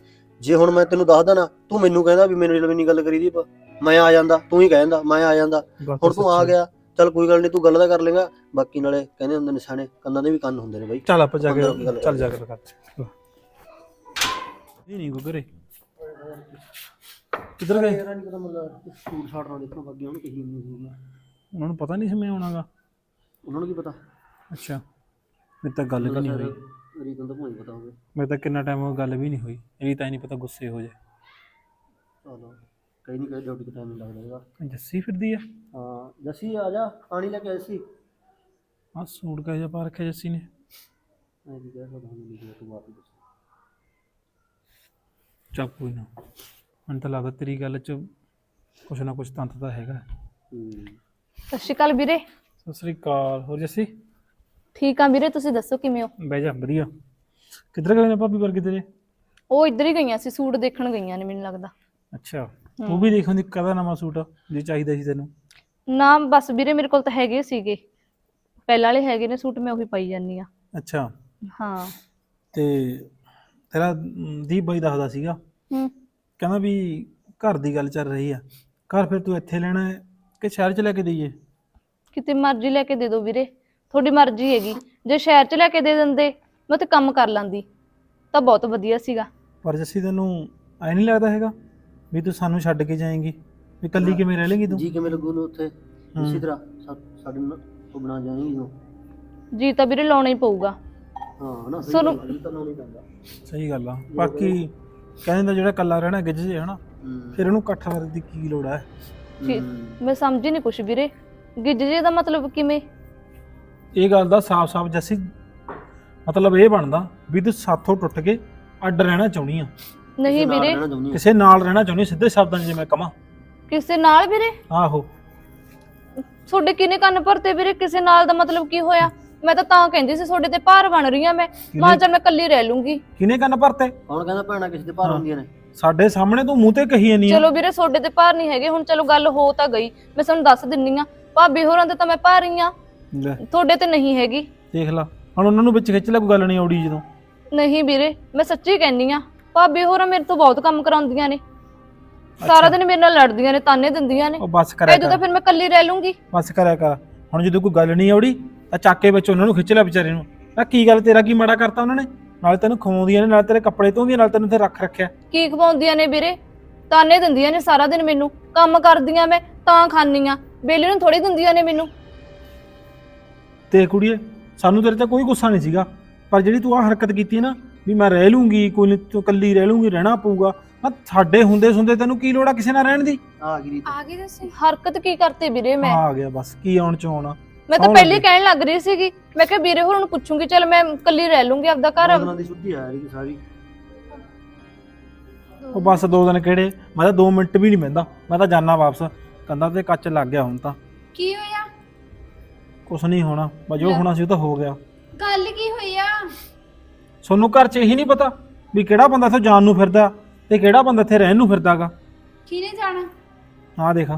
ਜੇ ਹੁਣ ਮੈਂ ਤੈਨੂੰ ਦੱਸਦਾ ਨਾ ਤੂੰ ਮੈਨੂੰ ਕਹਿੰਦਾ ਵੀ ਮੈਨੂੰ ਨਾਲ ਨਹੀਂ ਗੱਲ ਕਰੀ ਦੀ ਮੈਂ ਆ ਜਾਂਦਾ ਤੂੰ ਹੀ ਕਹਿੰਦਾ ਮੈਂ ਆ ਜਾਂਦਾ। ਗੱਲ ਤਾਂ ਹੁਣ ਤੂੰ ਆ ਸੱਚੀ। ਗਿਆ ਚੱਲ ਕੋਈ ਗੱਲ ਨਹੀਂ ਤੂੰ ਗੱਲ ਤਾਂ ਕਰ ਲੇਗਾ। ਬਾਕੀ ਨਾਲੇ ਕਹਿੰਦੇ ਹੁੰਦੇ ਨੇ ਸਿਆਣੇ ਕੰਨਾਂ ਦੇ ਵੀ ਕੰਨ ਹੁੰਦੇ ਨੇ ਬਾਈ। ਚੱਲ ਆਪਾਂ ਜਾ ਕੀ ਗੱਲ ਚੱਲ ਜਾ ਕੇ ਕਰ ਇਹ ਨਹੀਂ ਗੁਗਰੇ। ਕਿੱਧਰ ਗਏ? ਨਹੀਂ ਪਤਾ ਮਤਲਬ ਸੂਟ ਸਾਟ ਨਾਲ ਦੇਖੋ ਬਾਕੀ ਉਹਨੂੰ ਕਹੀ ਨਹੀਂ ਹੋਊਗਾ। ਉਹਨਾਂ ਨੂੰ ਪਤਾ ਨਹੀਂ ਸੀ ਮੈਂ ਆਉਣਾਗਾ। ਉਹਨਾਂ ਨੂੰ ਕੀ ਪਤਾ? ਅੱਛਾ। ਮੇਰੇ ਤਾਂ ਗੱਲ ਵੀ ਨਹੀਂ ਹੋਈ। ਰੀਤਨ ਤਾਂ ਕੋਈ ਪਤਾ ਹੋਵੇ। ਮੇਰੇ ਤਾਂ ਕਿੰਨਾ ਟਾਈਮ ਹੋ ਗਿਆ ਗੱਲ ਵੀ ਨਹੀਂ ਹੋਈ। ਇਹਦੀ ਤਾਂ ਹੀ ਨਹੀਂ ਪਤਾ ਗੁੱਸੇ ਹੋ ਜਾਏ। ਚਲੋ। ਕਈ ਨਹੀਂ ਕਹੇ ਡਿਊਟੀ ਦਾ ਟਾਈਮ ਨਹੀਂ ਲੱਗਦਾ ਹੈਗਾ। ਜੱਸੀ ਫਿਰਦੀ ਆ? ਹਾਂ ਜੱਸੀ ਆ ਜਾ। ਪਾਣੀ ਲੈ ਕੇ ਆਈ ਸੀ ਆ ਸੂਟ ਕਹੇ ਜਿਹਾ ਪਾ ਰੱਖਿਆ ਜੱਸੀ ਨੇ? ਮੈਂ ਕੀ ਕਹਿ ਸਕਦਾ ਹਾਂ ਨਹੀਂ ਤੂੰ ਆਪ ਹੀ ਦੱਸ। ਚੱਲ ਕੋਈ ਨਾ। ਮੈਨੂੰ ਤਾਂ ਲੱਗਦਾ ਤੇਰੀ ਗੱਲ 'ਚ ਕੁਛ ਨਾ ਕੁਛ ਤੰਤ ਤਾਂ ਹੈਗਾ। ਹੂੰ। ਸਤਿ ਸ਼੍ਰੀ ਅਕਾਲ ਵੀਰੇ। ਸਤਿ ਸ੍ਰੀ ਅਕਾਲ। ਹੋਰ ਜੱਸੀ? ਠੀਕ ਆ ਵੀਰੇ ਤੁਸੀਂ ਦੱਸੋ ਕਿਵੇਂ ਹੋ? ਬਹਿ ਜਾ ਵਧੀਆ। ਕਿੱਧਰ ਗਏ ਨੇ ਭਾਬੀ ਵਰਗੇ ਤੇਰੇ? ਉਹ ਇੱਧਰ ਹੀ ਗਈਆਂ ਸੀ ਸੂਟ ਦੇਖਣ ਗਈਆਂ ਨੇ ਮੈਨੂੰ ਲੱਗਦਾ। ਅੱਛਾ ਤੂੰ ਵੀ ਦੇਖਣ ਦੀ ਕਦਾ ਨਵਾਂ ਸੂਟ ਜੇ ਚਾਹੀਦਾ ਸੀ ਤੈਨੂੰ? ਨਾ ਬਸ ਵੀਰੇ ਮੇਰੇ ਕੋਲ ਤਾਂ ਹੈਗੇ ਸੀਗੇ। ਪਹਿਲਾਂ ਵਾਲੇ ਹੈਗੇ ਨੇ ਸੂਟ ਮੈਂ ਉਹੀ ਪਾਈ ਜਾਂਦੀ ਆ। ਅੱਛਾ। ਹਾਂ। ਤੇ ਤੇਰਾ ਦੀਪ ਬਾਈ ਦੱਸਦਾ ਸੀਗਾ ਹੂੰ। ਕਹਿੰਦਾ ਵੀ ਘਰ ਦੀ ਗੱਲ ਚੱਲ ਰਹੀ ਆ। ਘਰ ਫਿਰ ਤੂੰ ਇੱਥੇ ਲੈਣਾ ਹੈ ਕਿ ਸ਼ਹਿਰ 'ਚ ਲੈ ਕੇ ਦਈਏ? ਕਿਤੇ ਮਰਜ਼ੀ ਲੈ ਕੇ ਦੇ ਦਿਓ ਵੀਰੇ। ਤੁਹਾਡੀ ਮਰਜ਼ੀ ਹੈਗੀ। ਜੇ ਸ਼ਹਿਰ 'ਚ ਲੈ ਕੇ ਦੇ ਦਿੰਦੇ ਮੈਂ ਤੇ ਕੰਮ ਕਰ ਲਾਂਦੀ। ਤਾਂ ਬਹੁਤ ਵਧੀਆ ਸੀਗਾ। ਪਰ ਜੱਸੀ ਤੈਨੂੰ ਐ ਨਹੀਂ ਲੱਗਦਾ ਹੈਗਾ ਵੀ ਤੂੰ ਸਾਨੂੰ ਛੱਡ ਕੇ ਜਾਏਂਗੀ? ਵੀ ਇਕੱਲੀ ਕਿਵੇਂ ਰਹਿ ਲੇਂਗੀ ਤੂੰ? ਜੀ ਕਿਵੇਂ ਲੱਗੂ ਨੂੰ ਉੱਥੇ। ਇਸੇ ਤਰ੍ਹਾਂ ਸਾ- ਸਾਡੇ ਨਾਲ ਤੋਂ ਬਣਾ ਜਾਏਗੀ ਉਹ ਜੀ ਤਾਂ ਵੀਰੇ ਲਾਉਣਾ ਹੀ ਪਊਗਾ। ਹਾਂ ਨਾ ਸਹੀ ਗੱਲ ਆ, ਇਹ ਤਾਂ ਲਾਉਣੀ ਪੈਂਦਾ। ਸਹੀ ਗੱਲ ਆ। ਬਾਕੀ ਕਹਿੰਦੇ ਦਾ ਜਿਹੜਾ ਕੱਲਾ ਰਹਿਣਾ ਗਿੱਜ ਜੇ ਹਨਾ? ਹੂੰ। ਫਿਰ ਇਹਨੂੰ ਇਕੱਠ ਕਰਨ ਦੀ ਕੀ ਲੋੜ ਹੈ ਠੀਕ। ਹੂੰ। ਮੈਂ ਸਮਝੀ ਨਹੀਂ ਕੁਛ ਵੀਰੇ। ਗਿੱਜ ਜੇ ਦਾ ਮਤਲਬ ਕਿਵੇਂ? ਇਹ ਗੱਲ ਦਾ ਸਾਫ਼-ਸਾਫ਼ ਜੱਸੀ ਮਤਲਬ ਇਹ ਬਣਦਾ ਵੀ ਤੂੰ ਸਾਥੋਂ ਟੁੱਟ ਕੇ ਅੱਡ ਰਹਿਣਾ ਚਾਹੁੰਦੀ ਆ। ਨਹੀਂ ਵੀਰੇ। ਕਿਸੇ ਨਾਲ ਰਹਿਣਾ ਚਾਹੁੰਦੀ ਸਿੱਧੇ ਸ਼ਬਦਾਂ 'ਚ ਜੇ ਮੈਂ ਕਹਾਂ ਕਿਸੇ ਨਾਲ ਵੀਰੇ? ਆਹੋ। ਤੁਹਾਡੇ ਕਿਨੇ ਕੰਨ ਭਰਤੇ ਵੀਰੇ? ਕਿਸੇ ਨਾਲ ਦਾ ਮਤਲਬ ਕੀ ਹੋਇਆ? ਮੈਂ ਤਾਂ ਤਾਂ ਕਹਿੰਦੀ ਸੀ ਤੁਹਾਡੇ ਤੇ ਭਾਰ ਬਣ ਰਹੀ ਆ ਮੈਂ। ਮਾਂ ਚੱਲ ਮੈਂ ਇਕੱਲੀ ਰਹਿ ਲੂੰਗੀ। ਕਿਹਨੇ ਕੰਨ ਭਰਤੇ? ਕੌਣ ਕਹਿੰਦਾ ਭੈਣਾਂ ਕਿਸੇ ਦੇ ਭਾਰ। ਹੁੰਦੀਆਂ ਨੇ? ਸਾਡੇ ਸਾਹਮਣੇ ਤੂੰ ਮੂੰਹ ਤੇ ਕਹੀ ਜਾਨੀ ਆ। ਚਲੋ ਵੀਰੇ ਤੁਹਾਡੇ ਤੇ ਭਾਰ ਨਹੀਂ ਹੈਗੇ ਹੁਣ ਚਲੋ ਗੱਲ ਹੋ ਤਾਂ ਗਈ। ਮੈਂ ਤੁਹਾਨੂੰ ਦੱਸ ਦਿੰਨੀ ਆ ਭਾਬੀ ਹੋਰਾਂ ਤੇ ਤਾਂ ਮੈਂ ਭਾਰ ਰਹੀ ਆ। ਲੈ। ਤੁਹਾਡੇ ਤੇ ਨਹੀਂ ਹੈਗੀ। ਦੇਖ ਲਾ ਹੁਣ ਉਹਨਾਂ ਨੂੰ ਵਿੱਚ ਖਿੱਚ ਲੈ ਕੋਈ ਗੱਲ ਨਹੀਂ ਆਉੜੀ ਜਦੋਂ। ਨਹੀਂ ਵੀਰੇ ਮੈਂ ਸੱਚੀ ਕਹਿੰਨੀ ਆ ਭਾਬੀ ਹੋਰਾਂ ਮੇਰੇ ਤੋਂ ਬਹੁਤ ਕੰਮ ਕਰਾਉਂਦੀਆਂ ਨੇ। ਸਾਰਾ ਦਿਨ ਮੇਰੇ ਨਾਲ ਲੜਦੀਆਂ ਨੇ ਤਾਨੇ ਦਿੰਦੀਆਂ ਨੇ। ਉਹ ਬੱਸ ਕਰਿਆ ਐਦੋਂ ਤਾਂ ਕਰ। ਫਿਰ ਮੈਂ ਇਕੱਲੀ ਰਹਿ ਲੂੰਗੀ। ਬੱਸ ਕਰਿਆ ਕਰ। ਹੁਣ ਜਦੋਂ ਕੋਈ ਗੱਲ ਨਹੀਂ ਆਉੜੀ ਤਾਂ ਚੱਕ ਵਿੱਚ ਉਹਨਾਂ ਨੂੰ ਖਿੱਚ ਲੈ ਵਿਚਾਰੇ ਨੂੰ। ਤਾਂ ਕੀ ਗੱਲ ਤੇਰਾ ਕੀ ਮਾੜਾ ਕਰਤਾ ਉਹਨਾਂ ਨੇ? ਨਾਲੇ ਤੈਨੂੰ ਖਵਾਉਂਦੀਆਂ ਨੇ ਨਾਲੇ ਤੇਰੇ ਕੱਪੜੇ ਧੋਂਦੀਆਂ ਨਾਲੇ ਤੈਨੂੰ ਇੱਥੇ ਰੱਖ ਰੱਖਿਆ। ਕੀ ਖਵਾਉਂਦੀਆਂ ਨੇ ਵੀਰੇ? ਤਾਨੇ ਦਿੰਦੀਆਂ ਨੇ ਸਾਰਾ ਦਿਨ ਮੈਨੂੰ। ਕੰਮ ਕਰਦੀਆਂ ਮੈਂ ਤਾਂ ਖਾਂਦੀ ਆ। ਬੇਲੀ ਨੂੰ ਥੋੜੀ ਦਿੰਦੀਆਂ ਨੇ ਮੈਨੂੰ। ਤੇ ਕੁੜੀਏ ਸਾਨੂੰ ਤੇਰੇ ਤੇ ਕੋਈ ਗੁੱਸਾ ਨਹੀਂ ਸੀਗਾ। ਪਰ ਜਿਹੜੀ ਤੂੰ ਆ ਹਰਕਤ ਕੀਤੀ ਨਾ ਵੀ ਮੈਂ ਰਹਿ ਲੂੰਗੀ ਕੋਈ ਨਹੀਂ ਤੂੰ ਇਕੱਲੀ ਰਹਿ ਲੂੰਗੀ ਰਹਿਣਾ ਪਊਗਾ। ਮੈਂ ਸਾਡੇ ਹੁੰਦੇ ਸੁੰਦੇ ਤੈਨੂੰ ਕੀ ਲੋੜ ਆ ਕਿਸੇ ਨਾਲ ਰਹਿਣ ਦੀ? ਆ ਗਈ ਰੀਤ। ਆ ਗਈ ਦੱਸੀ। ਹਰਕਤ ਕੀ ਕਰਤੀ ਵੀਰੇ ਮੈਂ? ਆ ਗਿਆ ਬਸ ਕੀ ਆਉਣ ਚ ਆਉਣਾ ਮੈਂ ਤਾਂ ਸੌਣ ਪਹਿਲੇ ਲੱਗੇ। ਕਹਿਣ ਲੱਗ ਰਹੀ ਸੀਗੀ। ਮੈਂ ਕਿਹਾ ਵੀਰੇ ਹੋਰਾਂ ਨੂੰ ਪੁੱਛੂੰਗੀ ਚਲ ਮੈਂ ਇਕੱਲੀ ਰਹਿ ਲੂੰਗੀ ਆਪਦਾ ਘਰ। ਉਹਨਾਂ ਦੀ ਛੁੱਟੀ ਆ ਰਹੀ ਸਾਰੀ। ਉਹ ਬਸ ਦੋ ਦਿਨ ਕਿਹੜੇ? ਮੈਂ ਤਾਂ 2 ਮਿੰਟ ਵੀ ਨਹੀਂ ਬਹਿੰਦਾ। ਮੈਂ ਤਾਂ ਜਾਣਾ ਵਾਪਸ। ਕੰਧਾਂ ਤੇ ਕੱਚ ਲੱਗ ਗਿਆ ਹੁਣ ਤਾਂ। ਕੀ ਹੋਇਆ? ਕੁਛ ਨਹੀਂ ਹੋਣਾ। ਬਸ ਜੋ। ਹੋਣਾ ਸੀ ਉਹ ਤਾਂ ਹੋ ਗਿਆ। ਗੱਲ ਕੀ ਹੋਈ ਆ? ਤੁਹਾਨੂੰ ਘਰ 'ਚ ਇਹੀ ਨਹੀਂ ਪਤਾ ਵੀ ਕਿਹੜਾ ਬੰਦਾ ਇੱਥੇ ਜਾਣ ਨੂੰ ਫਿਰਦਾ ਤੇ ਕਿਹੜਾ ਬੰਦਾ ਇੱਥੇ ਰਹਿਣ ਨੂੰ ਫਿਰਦਾਗਾ। ਕਿਹਨੇ ਜਾਣਾ? ਆਹ ਦੇਖ।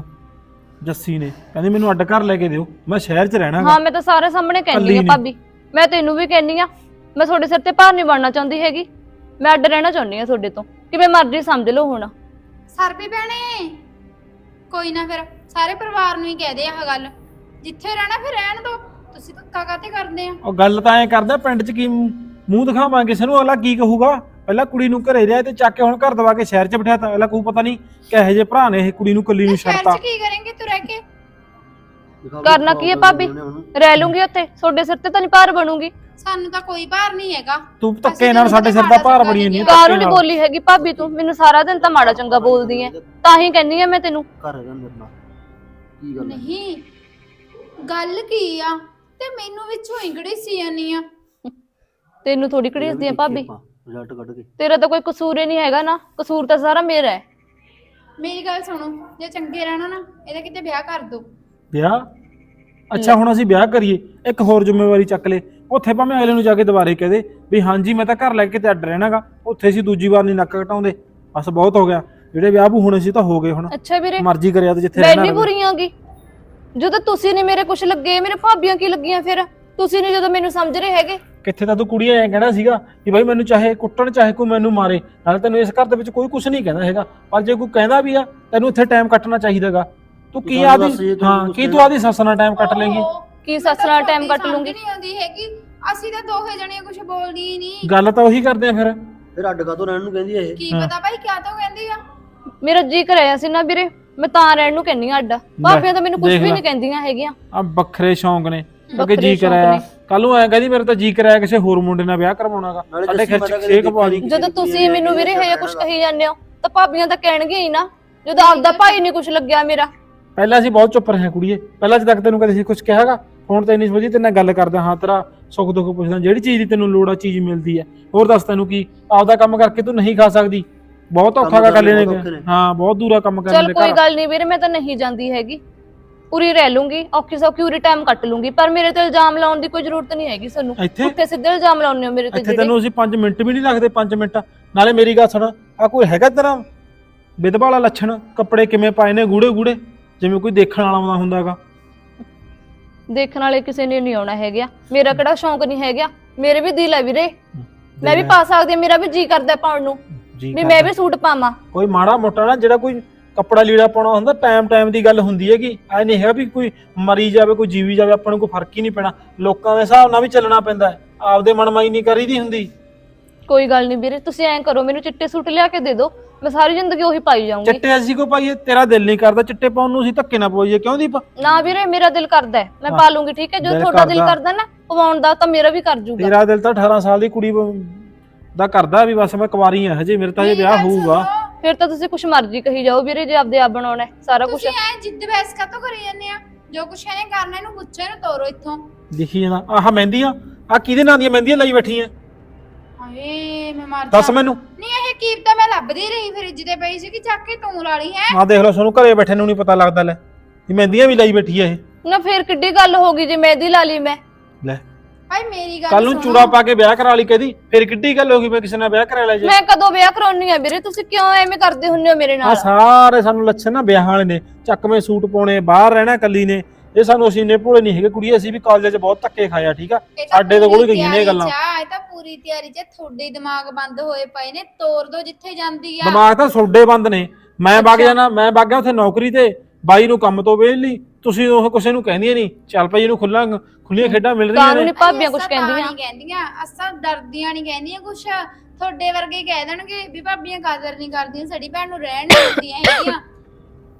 ਜੱਸੀ ਨੇ। ਕਹਿੰਦੀ ਮੈਨੂੰ ਅੱਡ ਘਰ ਲੈ ਕੇ ਦਿਓ। ਮੈਂ ਸ਼ਹਿਰ 'ਚ ਰਹਿਣਾ ਗਾ ਹਾਂ ਮੈਂ ਤਾਂ ਸਾਰੇ ਸਾਹਮਣੇ ਕਹਿੰਦੀ ਆ ਨੀ। ਭਾਬੀ। ਮੈਂ ਤੈਨੂੰ ਵੀ ਕਹਿੰਨੀ ਆ ਮੈਂ ਤੁਹਾਡੇ ਸਿਰ ਤੇ ਭਾਰ ਨਹੀਂ ਬਣਨਾ ਚਾਹੁੰਦੀ ਹੈਗੀ। ਮੈਂ ਅੱਡ ਰਹਿਣਾ ਚਾਹੁੰਦੀ ਆ ਤੁਹਾਡੇ ਤੋਂ। ਕਿਵੇਂ ਮਰਜ਼ੀ ਸਮਝ ਲਓ ਹੁਣ। ਸਰ ਵੀ ਭੈਣੇ ਕੋਈ ਨਾ ਫਿਰ ਸਾਰੇ ਪਰਿਵਾਰ ਨੂੰ ਹੀ ਕਹਿ ਦੇ ਆਹ ਗੱਲ। ਜਿੱਥੇ ਰਹਿਣਾ ਫਿਰ ਰਹਿਣ ਦੋ। ਤੁਸੀਂ ਧੱਕਾ ਕਾਤੇ ਕਰਦੇ ਆ? ਉਹ ਗੱਲ ਤਾਂ ਐ ਕਰਦਾ ਪਿੰਡ 'ਚ ਕੀ ਮੂੰਹ ਦਿਖਾਵਾਂ ਕਿਸੇ ਨੂੰ? ਅਗਲਾ ਕੀ ਕਹੂਗਾ? ਪਹਿਲਾਂ ਕੁੜੀ ਨੂੰ ਘਰੇ ਰਿਹਾ ਤੇ ਚੱਕ ਕੇ ਹੁਣ ਘਰ ਦਵਾ ਕੇ ਸ਼ਹਿਰ 'ਚ ਬਿਠਾਤਾ। ਅਗਲਾ ਕੋਈ ਪਤਾ ਨਹੀਂ ਕਿਹੋ ਜਿਹੇ ਭਰਾ ਨੇ ਇਹ ਕੁੜੀ ਨੂੰ ਕੱਲੀ ਨੂੰ ਸ਼ਹਿਰ ਛੱਡਤਾ। ਚ ਕੀ ਕਰਾਂਗੇ ਤੂੰ ਰਹਿ ਕੇ? ਕਰਨਾ ਕੀ ਹੈ ਭਾਬੀ? ਰਹਿ ਲੂੰਗੀ ਉੱਥੇ ਤੁਹਾਡੇ ਸਿਰ ਤੇ ਤਾਂ ਨਹੀਂ ਭਾਰ ਬਣੂਗੀ। ਸਾਨੂੰ ਤਾਂ ਕੋਈ ਭਾਰ ਨਹੀਂ ਹੈਗਾ। ਤੂੰ ਧੱਕੇ ਨਾਲ ਸਾਡੇ ਸਿਰ ਦਾ ਮਾੜਾ ਭਾਰ ਚੰਗਾ ਬਣੀ ਨਹੀਂ ਕਾਹਨੂੰ ਨਹੀਂ ਬੋਲੀ ਹੈਗੀ ਭਾਬੀ ਤੂੰ? ਮੈਨੂੰ ਸਾਰਾ ਦਿਨ ਤਾਂ ਮਾੜਾ ਚੰਗਾ ਬੋਲਦੀ ਐ। ਤਾਂ ਹੀ ਕਹਿੰਨੀ ਆ ਮੈਂ ਤੈਨੂੰ। ਘਰ ਹੈਗਾ ਮੇਰੇ ਨਾਲ। ਕੀ ਗੱਲ ਹੈ? ਨਹੀਂ ਗੱਲ ਕੀ ਆ? ਤੇ ਮੈਨੂੰ ਵਿੱਚੋਂ ਇੰਗੜੀ ਸੀ ਜਾਨੀ ਆ। ਤੈਨੂੰ ਥੋੜੀ ਘੜੀਸਦੀ ਆ ਭਾਬੀ। ਰਿਜ਼ਲਟ ਕੱਢ ਕੇ। ਤੇਰਾ ਤਾਂ ਕੋਈ ਕਸੂਰ ਹੀ ਨਹੀਂ ਹੈਗਾ ਨਾ ਕਸੂਰ ਤਾਂ ਸਾਰਾ ਮੇਰਾ ਹੈ। ਮੇਰੀ ਗੱਲ ਸੁਣੋ ਜੇ ਚੰਗੇ ਰਹਿਣਾ ਨਾ ਇਹਦਾ ਕਿਤੇ ਵਿਆਹ ਕਰ ਦੋ। ਵਿਆਹ? ਅੱਛਾ ਹੁਣ ਅਸੀਂ ਵਿਆਹ ਕਰੀਏ ਇੱਕ ਹੋਰ ਜ਼ਿੰਮੇਵਾਰੀ ਚੱਕ ਲੈ। ਉੱਥੇ ਭਾਵੇਂ ਅਗਲੇ ਨੂੰ ਜਾ ਕੇ ਦੁਬਾਰੇ ਕਹਦੇ ਵੀ ਹਾਂਜੀ ਮੈਂ ਤਾਂ ਘਰ ਲੈ ਕੇ ਤੇ ਅੱਡ ਰਹਿਣਾਗਾ। ਉੱਥੇ ਅਸੀਂ ਦੂਜੀ ਵਾਰ ਨਹੀਂ ਨੱਕ ਘਟਾਉਂਦੇ ਬਸ ਬਹੁਤ ਹੋ ਗਿਆ। ਜਿਹੜੇ ਵਿਆਹ ਵੀ ਹੋਣੇ ਸੀ ਤਾਂ ਹੋ ਗਏ ਹੁਣ। ਅੱਛਾ ਵੀਰੇ ਮਰਜ਼ੀ ਕਰਿਆ ਤੇ ਜਿੱਥੇ ਮੈਂ ਰਹਿਣਾ ਨਹੀਂ ਰਹੇ। ਬੁਰੀ ਆਂਗੀ ਜਦੋਂ ਤੁਸੀਂ ਨਹੀਂ ਮੇਰੇ ਕੁਝ ਲੱਗੇ ਮੇਰੇ ਭਾਬੀਆਂ ਕੀ ਲੱਗੀਆਂ ਫਿਰ? ਤੁਸੀਂ ਨਹੀਂ ਜਦੋਂ ਮੈਨੂੰ ਸਮਝ ਰਹੇ ਹੈਗੇ? ਕਿੱਥੇ ਤਾਂ ਤੂੰ ਕੁੜੀ ਐਂ ਕਹਿਣਾ ਸੀਗਾ ਕਿ ਭਾਈ ਮੈਨੂੰ ਚਾਹੇ ਕੁੱਟਣ ਚਾਹੇ ਕੋਈ ਮੈਨੂੰ ਮਾਰੇ ਨਾਲੇ ਤੈਨੂੰ ਇਸ ਘਰ ਦੇ ਵਿੱਚ ਕੋਈ ਕੁਝ ਨਹੀਂ ਕਹਿੰਦਾ ਹੈਗਾ। ਪਰ ਜੇ ਕੋਈ ਕਹਿੰਦਾ ਵੀ ਆ ਤੈਨੂੰ ਇੱਥੇ ਟਾਈਮ ਕੱਟਣਾ ਚਾਹੀਦਾਗਾ। ਤੂੰ ਕੀ ਆਦੀ ਹਾਂ ਕੁਛ ਕੀ ਤੂੰ ਆਦੀ ਸੱਸ ਨਾਲ ਟਾਈਮ ਕੱਟ ਲੇਂਗੀ ਓਹੋ, ਕੀ ਸੱਸ ਨਾਲ ਟਾਈਮ ਕੱਟ ਸਮਝ ਲੂੰਗੀ? ਨਹੀਂ ਆਉਂਦੀ ਹੈਗੀ। ਅਸੀਂ ਤਾਂ ਦੋਹੇ ਜਣੀਆਂ ਕੁਝ ਬੋਲਦੀ ਹੀ ਨਹੀਂ। ਗੱਲ ਤਾਂ ਉਹੀ ਕਰਦੇ ਆ ਫਿਰ। ਫਿਰ ਅੱਡ ਕਾਤੋਂ ਰਹਿਣ ਨੂੰ ਕਹਿੰਦੀ ਇਹ? ਕੀ ਹਾਂ। ਪਤਾ ਭਾਈ ਕਿਆ ਤੋਂ ਕਹਿੰਦੀ ਆ? ਮੇਰਾ ਜੀ ਕਰਿਆ ਸੀ ਨਾ ਵੀਰੇ ਮੈਂ ਤਾਂ ਰਹਿਣ ਨੂੰ ਕਹਿੰਨੀ ਆ ਅੱਡ। ਭਾਬੀਆਂ ਤਾਂ ਮੈਨੂੰ ਕੁਝ ਦੇਖ ਵੀ ਲੈ। ਨਹੀਂ ਕਹਿੰਦੀਆਂ ਹੈਗੀਆਂ। ਆ ਵੱਖਰੇ ਸ਼ੌਂਕ ਨੇ। ਅੱਗੇ ਜੀ ਕਰਾਇਆ। ਕੱਲ ਨੂੰ ਐ ਕਹਿੰਦੀ ਮੇਰੇ ਤਾਂ ਜੀ ਕਰਾਇਆ ਕਿਸੇ ਹੋਰ ਮੁੰਡੇ ਨਾਲ ਵਿਆਹ ਕਰਵਾਉਣਾਗਾ। ਨਾਲੇ ਸਾਡੇ ਜੱਸੀ ਖਿੱਚ ਮਾਤਾ ਛੇਕ ਪਾ ਜਦੋਂ ਤੁਸੀਂ ਮੈਨੂੰ ਵੀਰੇ ਇਹ ਕੁਝ ਕਹੀ ਜਾਂਦੇ ਹੋ ਤਾਂ ਭਾਬੀਆਂ ਤਾਂ ਕਹਿਣਗੀਆਂ ਹੀ ਨਾ। ਜਦੋਂ ਆਪਦਾ ਭਾਈ ਨਹੀਂ। ਕੁਝ ਲੱਗਿਆ ਮੇਰਾ। ਪਹਿਲਾਂ ਅਸੀਂ ਬਹੁਤ ਚੁੱਪ ਰਹੇ ਕੁੜੀਏ। ਪਹਿਲਾਂ ਅੱਜ ਤੱਕ ਤੈਨੂੰ ਕਦੇ ਅਸੀਂ ਕੁਝ ਕਿਹਾਗਾ? ਹੁਣ ਤਾਂ ਇੰਨੀ ਵਧੀਆ ਤੇਰੇ ਨਾਲ ਗੱਲ ਕਰਦਾ ਹਾਂ ਤੇਰਾ ਸੁੱਖ ਦੁੱਖ ਪੁੱਛਦਾ ਜਿਹੜੀ ਚੀਜ਼ ਦੀ ਤੈਨੂੰ ਲੋੜ ਆ ਚੀਜ਼ ਮਿਲਦੀ ਹੈ ਹੋਰ ਦੱਸ ਤੈਨੂੰ ਕੀ? ਆਪਦਾ ਕੰਮ ਕਰਕੇ ਤੂੰ ਨਹੀਂ ਖਾ ਸਕਦੀ। ਬਹੁਤ ਔਖਾ ਕੰਮ ਗਾ ਕਰਨੇ ਕੱਲੇ ਬਹੁਤ ਔਖੇ ਨੇ। ਹਾਂ ਬਹੁਤ ਦੂਰਾ ਕੰਮ ਕਰਨ ਚਲ ਕੋਈ ਘਰ। ਗੱਲ ਨਹੀਂ ਵੀਰੇ ਮੈਂ ਤਾਂ ਨਹੀਂ ਜਾਂਦੀ ਹੈਗੀ। ਉਰੀ ਰਹਿ ਲੂੰਗੀ ਔਖੀ ਸੌਖੀ ਉਰੀ ਟਾਈਮ ਕੱਟ ਲੂੰਗੀ। ਪਰ ਮੇਰੇ ਤੇ ਇਲਜ਼ਾਮ ਲਾਉਣ ਦੀ ਕੋਈ ਜ਼ਰੂਰਤ ਨਹੀਂ ਹੈਗੀ ਸਾਨੂੰ। ਇੱਥੇ? ਸਿੱਧੇ ਇਲਜ਼ਾਮ ਲਾਉਂਦੇ ਹੋ ਮੇਰੇ ਤੇ ਇੱਥੇ ਜਿਹੜੇ। ਤੈਨੂੰ ਅਸੀਂ 5 ਮਿੰਟ ਵੀ ਨਹੀਂ ਲੱਗਦੇ 5 ਮਿੰਟ। ਨਾਲੇ ਮੇਰੀ ਗੱਲ ਸੁਣ ਆ ਕੋਈ ਹੈਗਾ ਤੇਰਾ ਵਿਧਵਾ ਵਾਲਾ ਲੱਛਣ? ਕੱਪੜੇ ਕਿਵੇਂ ਪਾਏ ਨੇ ਗੂੜੇ ਗੂੜੇ? ਜਿਵੇਂ ਕੋਈ ਦੇਖਣ ਵਾਲਾ ਆਉਂਦਾ ਹੁੰਦਾਗਾ ਦੇਖਣ ਵਾਲੇ ਕਿਸੇ ਨੇ ਨਹੀਂ ਆਉਣਾ ਹੈਗਾ। ਮੇਰਾ ਕਿਹੜਾ ਸ਼ੌਂਕ ਨਹੀਂ ਹੈਗਾ। ਮੇਰੇ ਵੀ ਦਿਲ ਹੈ ਵੀਰੇ। ਮੈਂ ਵੀ ਪਾ ਸਕਦੀ ਹਾਂ ਮੇਰਾ ਵੀ ਜੀ ਕਰਦਾ ਪਾਉਣ ਨੂੰ। ਜੀ ਵੀ ਕਰਦਾ। ਮੈਂ ਵੀ ਸੂਟ ਪਾਵਾਂ। ਕੋਈ ਮਾੜਾ ਮੋਟਾ ਨਾ ਜਿਹੜਾ ਕੋਈ ਕੱਪੜਾ ਲੀੜਾ ਪਾਉਣਾ ਹੁੰਦਾ ਟਾਈਮ ਟਾਈਮ ਦੀ ਗੱਲ ਹੁੰਦੀ ਹੈਗੀ। ਐ ਨਹੀਂ ਹੈਗਾ ਵੀ ਕੋਈ ਮਰੀ ਜਾਵੇ ਕੋਈ ਜੀਵੀ ਜਾਵੇ ਆਪਾਂ ਨੂੰ ਕੋਈ ਫ਼ਰਕ ਹੀ ਨਹੀਂ ਪੈਣਾ। ਲੋਕਾਂ ਦੇ ਹਿਸਾਬ ਨਾਲ ਵੀ ਚੱਲਣਾ ਪੈਂਦਾ ਹੈ। ਆਪਦੇ ਮਨਮਾਈ ਨਹੀਂ ਕਰੀਦੀ ਹੁੰਦੀ। ਕੋਈ ਗੱਲ ਨਹੀਂ ਵੀਰੇ ਤੁਸੀਂ ਐਂ ਕਰੋ ਮੈਨੂੰ ਚਿੱਟੇ ਸੂਟ ਲਿਆ ਕੇ ਦੇ ਦਿਓ ਮੈਂ ਸਾਰੀ ਜ਼ਿੰਦਗੀ ਉਹੀ ਪਾਈ ਜਾਊਂਗੀ। ਚਿੱਟੇ ਅਸੀਂ ਕੋ ਪਾਈਏ ਤੇਰਾ ਦਿਲ ਨਹੀਂ ਕਰਦਾ ਚਿੱਟੇ ਪਾਉਣ ਨੂੰ ਅਸੀਂ ਧੱਕੇ ਨਾ ਪਵਾਈਏ। ਕਿਉਂ ਦੀਪ? ਨਾ ਵੀਰੇ ਮੇਰਾ ਦਿਲ ਕਰਦਾ ਹੈ, ਮੈਂ ਪਾ ਲੂੰਗੀ ਠੀਕ ਹੈ? ਜੋ ਦਿਲ ਤੁਹਾਡਾ ਦਿਲ ਕਰਦਾ। ਕਰਦਾ ਨਾ ਪਵਾਉਣ ਦਾ ਤਾਂ ਮੇਰਾ ਵੀ ਕਰ ਜੂਗਾ। ਤੇਰਾ ਦਿਲ ਤਾਂ 18 ਸਾਲ ਦੀ ਕੁੜੀ ਬ- ਦਾ ਕਰਦਾ ਵੀ ਬਸ ਮੈਂ ਕੁਵਾਰੀ ਆ ਹਜੇ ਮੇਰੇ ਤਾਂ ਹਜੇ ਵਿਆਹ ਹੋਊਗਾ। ਫਿਰ ਤਾਂ ਤੁਸੀਂ ਕੁਛ ਮਰਜ਼ੀ ਕਹੀ ਜਾਓ ਵੀਰੇ ਜੇ ਆਪਦੇ ਆਪ ਬਣਾਉਣਾ ਹੈ, ਸਾਰਾ ਕੁਝ ਤੁਸੀਂ ਐ ਜਿੱਦ ਬੈਸ ਕਾਤੋਂ ਕਰੀ ਜਾਂਦੇ ਆ? ਜੋ ਕੁਛ ਇਹਨੇ ਕਰਨਾ ਇਹਨੂੰ ਪੁੱਛੋ ਇਹਨੂੰ ਤੋਰੋ ਇੱਥੋਂ। ਲਿਖੀ ਜਾਂਦਾ ਆਹ ਮਹਿੰਦੀਆਂ ਆ ਕਿਹਦੇ ਨਾਂ ਦੀਆਂ ਮਹਿੰਦੀਆਂ ਲਈ ਬੈਠੀ ਐ? ਹਾਏ ਮੈਂ ਮਰ ਦੱਸ ਮੈਨੂੰ। ਨਹੀਂ ਇਹ ਕੀਪ ਤਾਂ ਮੈਂ ਲੱਭਦੀ ਰਹੀ ਫ੍ਰਿਜ ਤੇ ਪਈ ਸੀ ਕਿ ਚੱਕ ਕੇ ਤੂੰ ਲਾ ਲਈ ਹੈ? ਆ ਦੇਖ ਲਓ ਸਾਨੂੰ ਘਰੇ ਬੈਠੇ ਨੂੰ ਨਹੀਂ ਪਤਾ ਲੱਗਦਾ ਲੈ। ਇਹ ਮਹਿੰਦੀਆਂ ਵੀ ਲਈ ਬੈਠੀ ਐ ਇਹ। ਨਾ ਫਿਰ ਕਿੱਡੀ ਗੱਲ ਹੋ ਗਈ ਜੇ ਮਹਿੰਦੀ ਲਾ ਲਈ ਮੈਂ। ਲੈ ਭਾਈ ਮੇਰੀ ਗੱਲ ਕੱਲ ਨੂੰ ਸੁਣੋ। ਚੂੜਾ ਪਾ ਕੇ ਵਿਆਹ ਕਰਾ ਲਈ ਕਹਦੀ ਫਿਰ ਕਿੱਡੀ ਗੱਲ ਹੋ ਗਈ ਮੈਂ ਕਿਸੇ ਨਾਲ ਵਿਆਹ ਕਰਾ ਲਿਆ ਜੇ। ਮੈਂ ਕਦੋਂ ਵਿਆਹ ਕਰਾਉਣੀ ਆ ਵੀਰੇ? ਤੁਸੀਂ ਕਿਉਂ ਐਵੇਂ ਕਰਦੇ ਹੁੰਨੇ ਹੋ ਮੇਰੇ ਆ ਨਾਲ? ਸਾਰੇ ਸਾਨੂੰ ਲੱਛਣ ਨਾ ਵਿਆਹਾਂ ਵਾਲੇ ਨੇ। ਚੱਕਵੇਂ ਸੂਟ ਪਾਉਣੇ ਬਾਹਰ ਰਹਿਣਾ ਕੱਲੀ ਨੇ। ਇਹ ਸਾਨੂੰ ਅਸੀਂ ਨੇ ਭੋਲੇ ਨਹੀਂ ਹੈਗੇ। ਕੁੜੀ ਅਸੀਂ ਵੀ ਕਾਲਜ 'ਚ ਬਹੁਤ ਧੱਕੇ ਖਾਇਆ ਠੀਕ ਆ? ਇਹ ਤਾਂ ਸਾਡੇ ਤੋਂ ਕੋਲ ਪੂਰੀ ਗਈਆਂ ਨੇ ਇਹ ਤਿਆਰੀ ਗੱਲਾਂ। ਚ ਆ, ਇਹ ਤਾਂ ਪੂਰੀ ਤਿਆਰੀ ਚ ਤੁਹਾਡੇ ਹੀ ਦਿਮਾਗ ਬੰਦ ਹੋਏ ਪਏ ਨੇ। ਤੋਰ ਦੋ ਜਿੱਥੇ ਜਾਂਦੀ ਆ। ਦਿਮਾਗ ਤਾਂ ਸੋਡੇ ਬੰਦ ਨੇ। ਮੈਂ ਵਗ ਜਾਣਾ ਮੈਂ ਵਗ ਗਿਆ ਉੱਥੇ ਨੌਕਰੀ ਤੇ। ਬਾਈ ਨੂੰ ਕੰਮ ਤੋਂ ਵੇਲ ਲਈ। ਤੁਸੀਂ ਉਹ ਕਿਸੇ ਨੂੰ ਕਹਿੰਦੀਆਂ ਨਹੀਂ ਚੱਲ ਭਾਈ ਇਹਨੂੰ ਖੁੱਲਾ ਖੁੱਲੀਆਂ ਖੇਡਾਂ ਮਿਲ ਰਹੀਆਂ ਕਾਨੂੰਨੀ ਨੇ। ਭਾਬੀਆਂ ਕੁਝ ਕਹਿੰਦੀਆਂ? ਨਹੀਂ ਕਹਿੰਦੀਆਂ ਅਸਾਂ ਡਰਦੀਆਂ ਨਹੀਂ ਕਹਿੰਦੀਆਂ ਕੁਛ। ਤੁਹਾਡੇ ਵਰਗੇ ਕਹਿ ਦੇਣਗੇ ਵੀ ਭਾਬੀਆਂ ਕਦਰ ਨਹੀਂ ਕਰਦੀਆਂ ਸਾਡੀ ਭੈਣ ਨੂੰ ਰਹਿਣ ਨਹੀਂ ਦਿੰਦੀਆਂ ਹੈਗੀਆਂ।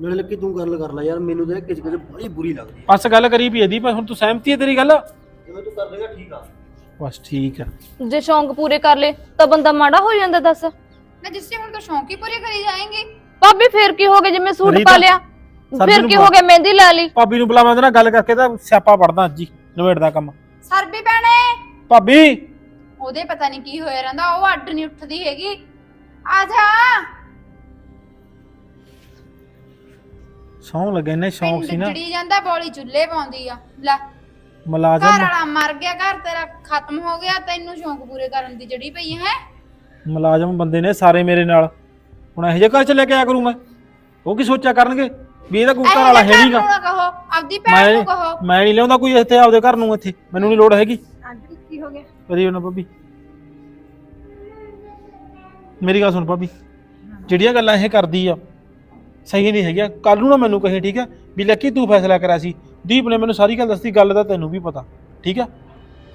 ਨਾਲੇ ਲੱਕੀ ਤੂੰ ਗੱਲ ਕਰ ਲੈ ਯਾਰ ਮੈਨੂੰ ਤਾਂ ਇਹ ਕਿਚ ਕਿਚ ਬੜੀ ਬੁਰੀ ਲੱਗਦੀ ਹੈ। ਬਸ ਗੱਲ ਕਰੀ ਵੀ ਇਹਦੀ ਪਰ ਹੁਣ ਤੂੰ ਸਹਿਮਤੀ ਹੈ ਤੇਰੀ ਗੱਲ? ਜਿਵੇਂ ਤੂੰ ਕਰ ਲੇਗਾ ਠੀਕ ਆ। ਬਸ ਠੀਕ ਆ। ਜੇ ਸ਼ੌਂਕ ਪੂਰੇ ਕਰ ਲੇ ਤਾਂ ਬੰਦਾ ਮਾੜਾ ਹੋ ਜਾਂਦਾ ਦੱਸ। ਨਾ ਜਿਸੇ ਹੁਣ ਤਾਂ ਸ਼ੌਂਕ ਹੀ ਪੂਰੇ ਕਰੀ ਜਾਏਂਗੇ। ਭਾਬੀ ਫਿਰ ਕੀ ਹੋ ਗਿਆ ਜੇ ਮੈਂ ਸੂਟ ਰੀਤਾ, ਪਾ ਲਿਆ? ਫਿਰ ਕੀ ਹੋ ਗਿਆ? ਮਹਿੰਦੀ ਲਾ ਲਈ। ਭਾਬੀ ਨੂੰ ਬੁਲਾ ਮੈਂ ਉਹਦੇ ਨਾਲ ਗੱਲ ਕਰਕੇ ਤਾਂ ਸਿਆਪਾ ਪੜਦਾ ਅੱਜ ਹੀ ਨਵੇੜਦਾ ਕੰਮ। ਸਰਬੀ ਭੈਣੇ। ਭਾਬੀ! ਉਹਦੇ ਪਤਾ ਨਹੀਂ ਕੀ ਹੋਇਆ ਰਹਿੰਦਾ ਉਹ ਅੱਡ ਨਹੀਂ ਉੱਠਦੀ ਹੈਗੀ। ਆ ਜਾ। ਸੌਂ ਲੱਗੇ ਨੇ ਸ਼ੌਂਕ ਸੀ ਨਾ। ਜੜੀ ਜਾਂਦਾ ਬੋਲੀ ਚੁੱਲ੍ਹੇ ਪਾਉਂਦੀ ਆ। ਲੈ ਘਰ ਮੁਲਾਜ਼ਮ ਵਾਲਾ ਮਰ ਗਿਆ ਘਰ ਤੇਰਾ ਖਤਮ ਹੋ ਗਿਆ ਤੈਨੂੰ ਸ਼ੌਂਕ ਪੂਰੇ ਕਰਨ ਦੀ ਜੜੀ ਪਈ ਹੈ। ਮੁਲਾਜ਼ਮ ਬੰਦੇ ਨੇ ਸਾਰੇ ਮੇਰੇ ਨਾਲ। ਹੁਣ ਇਹੋ ਜਿਹੇ ਘਰ ਚ ਲੈ ਕੇ ਆਇਆ ਕਰੂੰ ਮੈਂ? ਉਹ ਕੀ ਸੋਚਿਆ ਕਰਨਗੇ? ਵੀ ਇਹਦਾ ਕੋਈ ਘਰ ਵਾਲਾ ਹੈ ਨਹੀਂਗਾ ਕਹੋ ਆਪਦੀ ਭੈਣ ਨੂੰ ਕਹੋ। ਮੈਂ ਮੈਂ ਨਹੀਂ ਲਿਆਉਂਦਾ ਕੋਈ ਇੱਥੇ ਆਪਦੇ ਘਰ ਨੂੰ ਇੱਥੇ ਮੈਨੂੰ ਨਹੀਂ ਲੋੜ ਹੈਗੀ। ਕੀ ਹੋ ਗਿਆ? ਕਰੀ ਉਹਨਾਂ ਭਾਬੀ। ਮੇਰੀ ਗੱਲ ਸੁਣ ਭਾਬੀ ਜਿਹੜੀਆਂ ਗੱਲਾਂ ਇਹ ਕਰਦੀ ਆ ਸਹੀ ਨਹੀਂ ਹੈਗੀਆਂ। ਕੱਲ ਨੂੰ ਨਾ ਮੈਨੂੰ ਕਹੇ ਠੀਕ ਆ? ਵੀ ਲੱਕੀ ਤੂੰ ਫੈਸਲਾ ਕਰਿਆ ਸੀ। ਦੀਪ ਨੇ ਮੈਨੂੰ ਸਾਰੀ ਗੱਲ ਦੱਸੀ ਗੱਲ ਦਾ ਤੈਨੂੰ ਵੀ ਪਤਾ ਠੀਕ ਆ?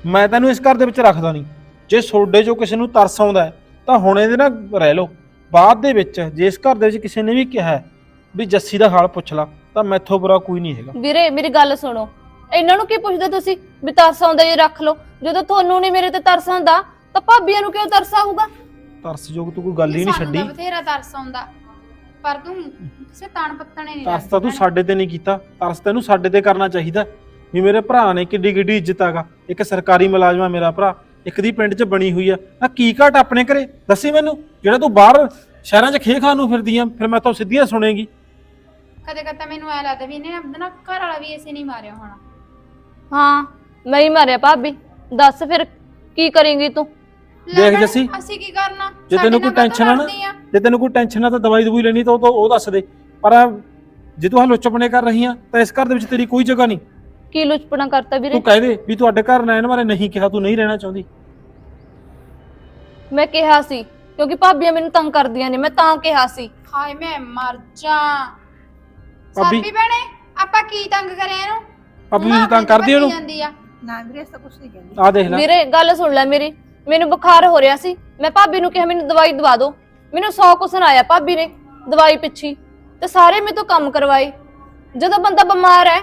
ਮੈਂ ਤੈਨੂੰ ਇਸ ਘਰ ਦੇ ਵਿੱਚ ਰੱਖਦਾ ਨਹੀਂ ਜੇ ਸੋਡੇ ਚੋਂ ਕਿਸੇ ਨੂੰ ਤਰਸ ਆਉਂਦਾ ਹੈ, ਤਾਂ ਹੁਣ ਇਹਦੇ ਨਾਲ ਰਹਿ ਲਓ। ਬਾਅਦ ਦੇ ਵਿੱਚ ਜੇ ਇਸ ਘਰ ਦੇ ਵਿੱਚ ਕਿਸੇ ਨੇ ਵੀ ਕਿਹਾ ਹੈ ਵੀ ਜੱਸੀ ਦਾ ਹਾਲ ਪੁੱਛ ਲਾ ਤਾਂ ਮੈਥੋਂ ਬੁਰਾ ਕੋਈ ਨਹੀਂ ਹੈਗਾ। ਵੀਰੇ ਮੇਰੀ ਗੱਲ ਸੁਣੋ। ਇਹਨਾਂ ਨੂੰ ਕੀ ਪੁੱਛਦੇ ਤੁਸੀਂ? ਵੀ ਤਰਸ ਆਉਂਦਾ ਜੇ ਰੱਖ ਲਓ। ਜਦੋਂ ਤੁਹਾਨੂੰ ਨਹੀਂ ਮੇਰੇ ਤੇ ਤਰਸ ਆਉਂਦਾ ਤਾਂ ਭਾਬੀਆਂ ਨੂੰ ਕਿਉਂ ਤਰਸ ਆਊਗਾ? ਤਰਸਯੋਗ ਤੂੰ ਕੋਈ ਗੱਲ ਹੀ ਨਹੀਂ ਸਾਨੂੰ ਛੱਡੀ। ਤਾਂ ਬਥੇਰਾ ਤਰਸ ਆਉਂਦਾ। ਪਰ ਤੂੰ ਕਿਸੇ ਤਾਣ ਪੱਤਣੇ ਨਹੀਂ ਤਰਸ ਤਾਂ ਤੂੰ ਸਾਡੇ ਤੇ ਨਹੀਂ ਕੀਤਾ। ਤਰਸ ਤੈਨੂੰ ਸਾਡੇ ਤੇ ਕਰਨਾ ਚਾਹੀਦਾ। ਵੀ ਮੇਰੇ ਭਰਾ ਨੇ ਕਿੱਡੀ ਕਿੱਡੀ ਇੱਜ਼ਤ ਆਗਾ। ਇੱਕ ਸਰਕਾਰੀ ਮੁਲਾਜ਼ਮ ਆ ਮੇਰਾ ਭਰਾ। ਇੱਕ ਦੀ ਪਿੰਡ 'ਚ ਬਣੀ ਹੋਈ ਆ। ਆ ਕੀ ਘਾਟ ਆਪਣੇ ਘਰੇ? ਦੱਸੀ ਮੈਨੂੰ। ਜਿਹੜਾ ਤੂੰ ਬਾਹਰ ਸ਼ਹਿਰਾਂ 'ਚ ਖੇ ਖਾਣ ਨੂੰ ਫਿਰਦੀ ਆ ਫਿਰ ਮੈਂ ਤਾਂ ਸਿੱਧੀਆਂ ਸੁਣੇਗੀ। ਕਦੇ ਕਦੇ ਤਾਂ ਮੈਨੂੰ ਐ ਲੱਗਦਾ ਵੀ ਇਹਨੇ ਆਪਣਾ ਨਾ ਘਰ ਵਾਲਾ ਵੀ ਇਸੇ ਨਹੀਂ ਮਾਰਿਆ ਹੋਣਾ। ਹਾਂ ਮੈਂ ਹੀ ਮਾਰਿਆ ਭਾਬੀ। ਦੱਸ ਫਿਰ ਕੀ ਕਰੇਂਗੀ ਤੂੰ? ਲੈ ਦੇਖ ਭੈਣ, ਜੱਸੀ, ਅਸੀਂ ਕੀ ਕਰਨਾ? ਜੇ ਸਾਡੇ ਤੈਨੂੰ ਕੋਈ ਨਾਲ ਟੈਨਸ਼ਨ ਆ ਨਾ? ਜੇ ਤੈਨੂੰ ਕੋਈ ਟੈਨਸ਼ਨ ਆ ਤਾਂ ਦਵਾਈ ਦਵਾਈ ਲੈਣੀ ਤਾਂ ਉਹ ਤਾਂ ਉਹ ਦੱਸ ਦੇ। ਪਰ ਜੇ ਤੂੰ ਹਾਲ ਚੁੱਪਣੇ ਕਰ ਰਹੀ ਆ ਤਾਂ ਇਸ ਘਰ ਦੇ ਵਿੱਚ ਤੇਰੀ ਕੋਈ ਜਗ੍ਹਾ ਨਹੀਂ। ਕੀ ਲੁਚਪਣਾ ਕਰਤਾ ਵੀਰੇ? ਤੂੰ ਕਹਿ ਦੇ ਵੀ ਤੁਹਾਡੇ ਘਰ ਰਹਿਣ ਬਾਰੇ ਨਹੀਂ ਕਿਹਾ ਤੂੰ ਨਹੀਂ ਰਹਿਣਾ ਚਾਹੁੰਦੀ। ਮੈਂ ਕਿਹਾ ਸੀ ਕਿਉਂਕਿ ਭਾਬੀਆਂ ਮੈਨੂੰ ਤੰਗ ਕਰਦੀਆਂ ਨੇ ਮੈਂ ਤਾਂ ਕਿਹਾ ਸੀ। ਹਾਏ ਮੈਂ ਮਰ ਜਾ। ਭਾਬੀ- ਸਾਬੀ ਭੈਣੇ ਆਪਾਂ ਕੀ ਤੰਗ ਕਰਿਆ ਇਹਨੂੰ? ਭਾਬੀ ਤੁਸੀਂ ਤਾਂ ਆਪਣੀ ਕਰਦੀ ਉਹਨੂੰ ਜਾਂਦੀ ਆ। ਨਾ ਵੀਰੇ ਇਸ ਤਾਂ ਕੁਛ ਨਹੀਂ ਕਹਿੰਦੀ। ਆ ਦੇਖ ਲੈ। ਵੀਰੇ ਗੱਲ ਸੁਣ ਲੈ ਮੇਰੀ। ਮੈਨੂੰ ਬੁਖਾਰ ਹੋ ਰਿਹਾ ਸੀ। ਮੈਂ ਭਾਬੀ ਨੂੰ ਕਿਹਾ ਮੈਨੂੰ ਦਵਾਈ ਦਵਾ ਦਿਓ। ਮੈਨੂੰ ਸੌ ਕੁ ਸੁਣਾਇਆ ਭਾਬੀ ਨੇ ਦਵਾਈ ਪਿੱਛੀ। ਤੇ ਸਾਰੇ ਮੇਰੇ ਤੋਂ ਕੰਮ ਕਰਵਾਏ। ਜਦੋਂ ਬੰਦਾ ਬਿਮਾਰ ਹੈ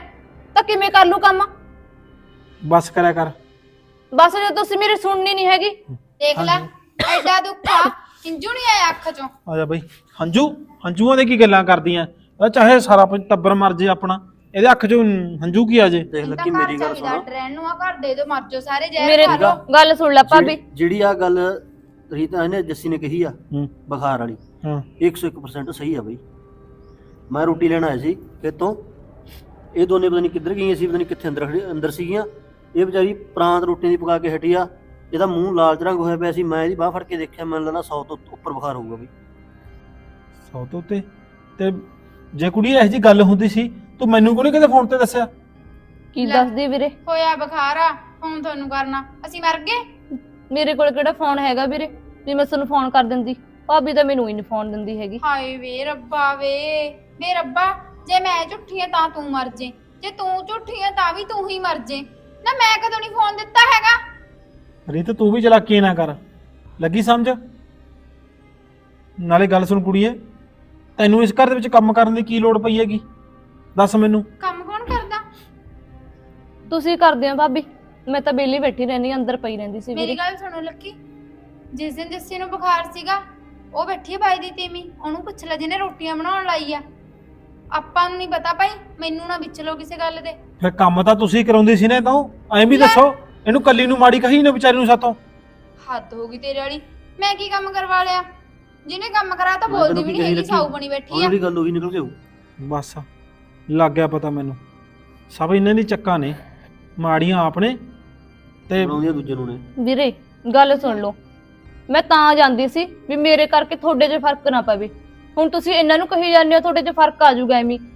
ਤਾਂ ਕਿਵੇਂ ਕਰ ਲੂ ਕੰਮ? ਬਸ ਕਰਿਆ ਕਰ। ਬਸ ਜੇ ਤੁਸੀਂ ਮੇਰੀ ਸੁਣਨੀ ਨਹੀਂ ਹੈਗੀ। ਦੇਖ ਲੈ ਐਡਾ ਦੁੱਖਾ। ਇੰਜੂ ਨਹੀਂ ਆਇਆ ਅੱਖ ਚੋਂ। ਆ ਜਾ ਬਈ। ਹੰਝੂ ਹੰਝੂਆਂ ਦੇ ਕੀ ਗੱਲਾਂ ਕਰਦੀਆਂ? ਇਹ ਚਾਹੇ ਸਾਰਾ ਪ- ਟੱਬਰ ਮਰ ਜੇ ਆਪਣਾ ਇਹਦੇ ਅੱਖ 'ਚੋਂ ਹੰਝੂ ਕੀ ਆ ਜੇ? ਦੇਖ ਤਾਂ ਲੱਕੀ ਘਰ ਮੇਰੀ ਗੱਲ ਸੁਣ। ਡਰੈਨ ਨੂੰ ਆ ਘਰ ਦੇ ਦੋ ਮਰ ਜਾਓ ਸਾਰੇ ਜ਼ਹਿਰ ਮੇਰੇ ਗੱਲ ਸੁਣ ਲੈ ਭਾਬੀ। ਜਿਹੜੀ- ਜਿਹੜੀ ਆ ਗੱਲ ਰੀਤਾ ਇਹਨੇ ਜੱਸੀ ਨੇ ਕਹੀ ਆ ਹੂੰ। ਬੁਖਾਰ ਵਾਲੀ ਹਾਂ। 101% ਸਹੀ ਆ ਬਈ। ਮੈਂ ਰੋਟੀ ਲੈਣ ਆਇਆ ਸੀ ਖੇਤੋਂ ਇਹ ਦੋਨੇ ਪਤਾ ਨਹੀਂ ਕਿੱਧਰ ਗਈਆਂ ਸੀ ਪਤਾ ਨਹੀਂ ਕਿੱਥੇ ਅੰਦਰ ਖੜੀ ਅੰਦਰ ਸੀਗੀਆਂ। ਇਹ ਵਿਚਾਰੀ ਪ੍ਰਾਂਤ ਰੋਟੀ ਦੀ ਪਕਾ ਕੇ ਹਟੀ ਆ ਇਹਦਾ ਮੂੰਹ ਲਾਲ ਰੰਗ ਹੋਇਆ ਪਿਆ ਸੀ ਮੈਂ ਇਹਦੀ ਬਾਹ ਫੜ ਕੇ ਦੇਖਿਆ ਮੈਨੂੰ ਲੱਗਾ 100 ਤੋਂ ਉੱਪਰ ਬੁਖਾਰ ਹੋਊਗਾ ਬਈ। ਸੌ ਤੋਂ ਉੱਤੇ? ਤੇ ਜੇ ਕੁੜੀ ਇਹੋ ਜੀ ਗੱਲ ਹੁੰਦੀ ਸੀ ਤੂੰ ਮੈਨੂੰ ਕਿਉਂ ਨਹੀਂ ਕਦੇ ਫੋਨ ਤੇ ਦੱਸਿਆ? ਕੀ ਲੈ। ਦੱਸਦੀ ਵੀਰੇ? ਹੋਇਆ ਬੁਖਾਰ ਆ ਫੋਨ ਤੁਹਾਨੂੰ ਕਰਨਾ। ਅਸੀਂ ਮਰ ਗਏ? ਮੇਰੇ ਕੋਲ ਕਿਹੜਾ ਫੋਨ ਹੈਗਾ ਵੀਰੇ? ਵੀ ਮੈਂ ਤੁਹਾਨੂੰ ਫੋਨ ਕਰ ਦਿੰਦੀ। ਭਾਬੀ ਤਾਂ ਮੈਨੂੰ ਹੀ ਨਹੀਂ ਫੋਨ ਦਿੰਦੀ ਹੈਗੀ। ਹਾਏ ਵੇ ਰੱਬਾ ਵੇ। ਵੇ ਰੱਬਾ ਜੇ ਮੈਂ ਝੁੱਠੀ ਆ ਤਾਂ ਤੂੰ ਮਰ ਜੇ। ਜੇ ਤੂੰ ਝੁੱਠੀ ਆ ਤਾਂ ਵੀ ਤੂੰ ਹੀ ਮਰ ਜੇ। ਨਾ ਮੈਂ ਕਦੋਂ ਨਹੀਂ ਫੋਨ ਦਿੱਤਾ ਹੈਗਾ? ਰੀਤ ਤੂੰ ਵੀ ਚਲਾਕੀ ਨਾ ਕਰ। ਲੱਗੀ ਸਮਝ? ਨਾਲੇ ਗੱਲ ਸੁਣ ਕੁੜੀਏ। ਤੈਨੂੰ ਇਸ ਘਰ ਦੇ ਵਿੱਚ ਕੰਮ ਕਰਨ ਦੀ ਕੀ ਲੋੜ ਪਈ ਹੈਗੀ? ਦੱਸ ਮੈਨੂੰ। ਕੰਮ ਕੌਣ ਕਰਦਾ? ਤੁਸੀਂ ਕਰਦੇ ਹੋ ਭਾਬੀ। ਮੈਂ ਤਾਂ ਬੇਲੀ ਬੈਠੀ ਰਹਿੰਦੀ ਅੰਦਰ ਪਈ ਰਹਿੰਦੀ ਸੀ ਮੇਰੀ ਵੀਰੇ। ਗੱਲ ਸੁਣੋ ਲੱਕੀ। ਜਿਸ ਦਿਨ ਜੱਸੀ ਨੂੰ ਬੁਖਾਰ ਸੀਗਾ ਉਹ ਬੈਠੀ ਹੈ ਬਾਈ ਦੀ ਤੀਵੀਂ। ਉਹਨੂੰ ਪੁੱਛ ਲੈ ਜਿਹਨੇ ਰੋਟੀਆਂ ਬਣਾਉਣ ਲਾਈ ਆ। ਆਪਾਂ ਨੂੰ ਨਹੀਂ ਪਤਾ ਭਾਈ ਮੈਨੂੰ ਨਾ ਵਿੱਚ ਲੋ ਕਿਸੇ ਗੱਲ ਦੇ। ਫਿਰ ਕੰਮ ਤਾਂ ਤੁਸੀਂ ਕਰਾਉਂਦੇ ਸੀ ਨਾ ਤਾਂ ਐਂ ਵੀ ਲੈ। ਦੱਸੋ ਇਹਨੂੰ ਕੱਲੀ ਨੂੰ ਮਾੜੀ ਕਹੀ ਨਾ ਵਿਚਾਰੀ ਨੂੰ ਸਾਤੋਂ। ਹੱਦ ਹੋ ਗਈ ਤੇਰੇ ਵਾਲੀ। ਮੈਂ ਕੀ ਕੰਮ ਕਰਵਾ ਲਿਆ? ਜਿਹਨੇ ਕੰਮ ਕਰਾ ਤਾਂ ਮੈਂ ਬੋਲਦੀ ਤੈਨੂੰ ਵੀ ਕੀ ਨਹੀਂ ਕਹੀ ਹੈਗੀ ਬਣੀ ਬੈਠੀ ਉਹਨਾਂ ਆ। ਦੀ ਗੱਲ ਉਹੀ ਨਿਕਲ ਕੇ ਆਊ। ਬਸ ਲੱਗ ਗਿਆ ਪਤਾ ਮੈਨੂੰ। ਸਭ ਇਹਨਾਂ ਦੀ ਚੱਕਾਂ ਨੇ ਮਾੜੀਆਂ ਆਪ ਨੇ ਤੇ ਬਣਾਉਂਦੀਆਂ ਦੂਜੇ ਨੂੰ ਨੇ। ਵੀਰੇ ਗੱਲ ਸੁਣ ਲਓ। ਮੈਂ ਤਾਂ ਜਾਂਦੀ ਸੀ ਵੀ ਮੇਰੇ ਕਰਕੇ ਤੁਹਾਡੇ 'ਚ ਫ਼ਰਕ ਨਾ ਪਵੇ। ਹੁਣ ਤੁਸੀਂ ਇਹਨਾਂ ਨੂੰ ਕਹੀ ਜਾਂਦੇ ਹੋ ਤੁਹਾਡੇ 'ਚ ਫ਼ਰਕ ਆ ਜਾਊਗਾ ਐਵੇਂ। ਹੀ।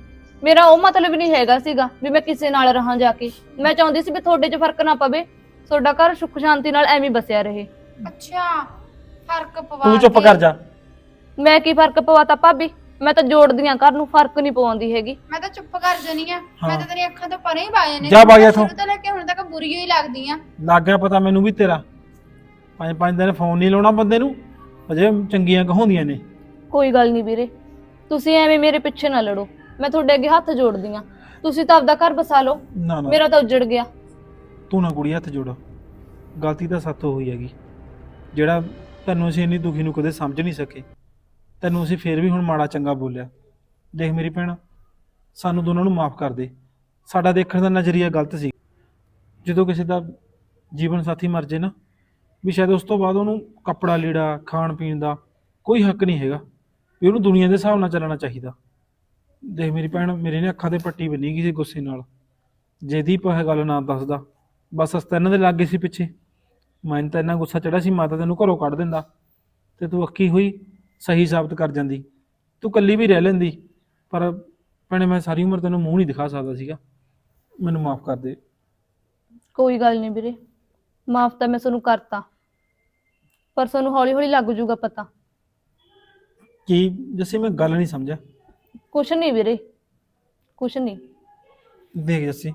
ਮੇਰਾ ਉਹ ਮਤਲਬ ਨਹੀਂ ਹੈਗਾ ਸੀਗਾ ਵੀ ਮੈਂ ਕਿਸੇ ਨਾਲ ਰਹਾਂ ਜਾ ਕੇ। ਮੈਂ ਚਾਹੁੰਦੀ ਸੀ ਵੀ ਤੁਹਾਡੇ 'ਚ ਫ਼ਰਕ ਨਾ ਪਵੇ ਤੁਹਾਡਾ ਘਰ ਸੁੱਖ ਸ਼ਾਂਤੀ ਨਾਲ ਐਵੇਂ ਹੀ ਬਸਿਆ ਰਹੇ। ਅੱਛਾ ਫ਼ਰਕ ਪਵਾ ਤੂੰ ਚੁੱਪ ਕੇ- ਕਰ ਜਾ। ਮੈਂ ਕੀ ਫ਼ਰਕ ਪਵਾਤਾ ਭਾਬੀ? ਮੈਂ ਤਾਂ ਜੋੜਦੀ ਆਂ ਘਰ ਨੂੰ ਫ਼ਰਕ ਨਹੀਂ ਪਵਾਉਂਦੀ ਹੈਗੀ। ਮੈਂ ਤਾਂ ਚੁੱਪ ਕਰ ਜਣੀ ਆ। ਮੈਂ। ਤਾਂ ਤੇਰੀ ਅੱਖਾਂ ਤੋਂ ਪਰੇ ਹੀ ਪਾਏ ਨੇ ਜਾ ਜਾ ਸ਼ੁਰੂ ਇੱਥੋਂ। ਤੋਂ ਲੈ ਕੇ ਹੁਣ ਤੱਕ ਬੁਰੀ ਹੀ ਲੱਗਦੀ ਆ। ਲੱਗ ਗਿਆ ਪਤਾ ਮੈਨੂੰ ਵੀ ਤੇਰਾ। ਪੰਜ ਪੰਜ ਦਿਨ ਫੋਨ ਨਹੀਂ ਲਾਉਣਾ ਬੰਦੇ ਨੂੰ। ਅਜੇ ਚੰਗੀਆਂ ਕਹਾਉਂਦੀਆਂ ਨੇ। ਕੋਈ ਗੱਲ ਨਹੀਂ ਵੀਰੇ। ਤੁਸੀਂ ਐਵੇਂ ਮੇਰੇ ਪਿੱਛੇ ਨਾ ਲੜੋ। ਮੈਂ ਤੁਹਾਡੇ ਅੱਗੇ ਹੱਥ ਜੋੜਦੀ ਆਂ। ਤੁਸੀਂ ਤਾਂ ਆਪਦਾ ਘਰ ਬਸਾ ਲਓ। ਨਾ ਨਾ। ਮੇਰਾ ਤਾਂ ਉੱਜੜ ਗਿਆ। ਤੂੰ ਨਾ ਕੁੜੀ ਹੱਥ ਜੋੜ। ਗਲਤੀ ਤਾਂ ਸਾਥੋਂ ਹੋਈ ਹੈਗੀ। ਜਿਹੜਾ ਤੈਨੂੰ ਅਸੀਂ ਇੰਨੀ ਦੁਖੀ ਨੂੰ ਕਦੇ ਸਮਝ ਨਹੀਂ ਸਕੇ। ਤੈਨੂੰ ਅਸੀਂ ਫੇਰ ਵੀ ਹੁਣ ਮਾੜਾ ਚੰਗਾ ਬੋਲਿਆ। ਦੇਖ ਮੇਰੀ ਭੈਣ, ਸਾਨੂੰ ਦੋਨਾਂ ਨੂੰ ਮਾਫ ਕਰ ਦੇ। ਸਾਡਾ ਦੇਖਣ ਦਾ ਨਜ਼ਰੀਆ ਗਲਤ ਸੀ। ਜਦੋਂ ਕਿਸੇ ਦਾ ਜੀਵਨ ਸਾਥੀ ਮਰ ਜੇ ਨਾ, ਵੀ ਸ਼ਾਇਦ ਉਸ ਤੋਂ ਬਾਅਦ ਉਹਨੂੰ ਕੱਪੜਾ ਲੀੜਾ, ਖਾਣ ਪੀਣ ਦਾ ਕੋਈ ਹੱਕ ਨਹੀਂ ਹੈਗਾ, ਵੀ ਉਹਨੂੰ ਦੁਨੀਆ ਦੇ ਹਿਸਾਬ ਨਾਲ ਚੱਲਣਾ ਚਾਹੀਦਾ। ਦੇਖ ਮੇਰੀ ਭੈਣ, ਮੇਰੇ ਨੇ ਅੱਖਾਂ ਤੇ ਪੱਟੀ ਬੰਨੀ ਗਈ ਸੀ ਗੁੱਸੇ ਨਾਲ। ਜੇ ਦੀਪ ਇਹ ਗੱਲ ਨਾ ਦੱਸਦਾ, ਬਸ ਅਸਤਾ ਇਹਨਾਂ ਦੇ ਲੱਗ ਸੀ ਪਿੱਛੇ। ਮੈਨੂੰ ਤਾਂ ਇੰਨਾ ਗੁੱਸਾ ਚੜਾ ਸੀ, ਮਾਤਾ ਤੈਨੂੰ ਘਰੋਂ ਕੱਢ ਦਿੰਦਾ। ਤੇ ਤੂੰ ਅੱਕੀ ਹੋਈ ਸਹੀ ਸਾਬਤ ਕਰ ਜਾਂਦੀ। ਤੂੰ ਕੱਲੀ ਵੀ ਰਹਿ ਲੈਂਦੀ ਪਰ ਭੈਣੇ ਮੈਂ ਸਾਰੀ ਉਮਰ ਤੈਨੂੰ ਮੂੰਹ ਨਹੀਂ ਦਿਖਾ ਸਕਦਾ ਸੀਗਾ। ਮੈਨੂੰ ਮਾਫ ਕਰ ਦੇ। ਕੋਈ ਗੱਲ ਨਹੀਂ ਵੀਰੇ ਮਾਫ ਤਾਂ ਮੈਂ ਤੁਹਾਨੂੰ ਕਰਤਾ ਪਰ ਤੁਹਾਨੂੰ ਹੌਲੀ ਹੌਲੀ ਲੱਗ ਜੂਗਾ ਪਤਾ। ਕੀ ਜੱਸੀ ਮੈਂ ਗੱਲ ਨਹੀਂ ਸਮਝਿਆ। ਕੁਛ ਨਹੀਂ ਵੀਰੇ ਕੁਛ ਨਹੀਂ। ਦੇਖ ਜੱਸੀ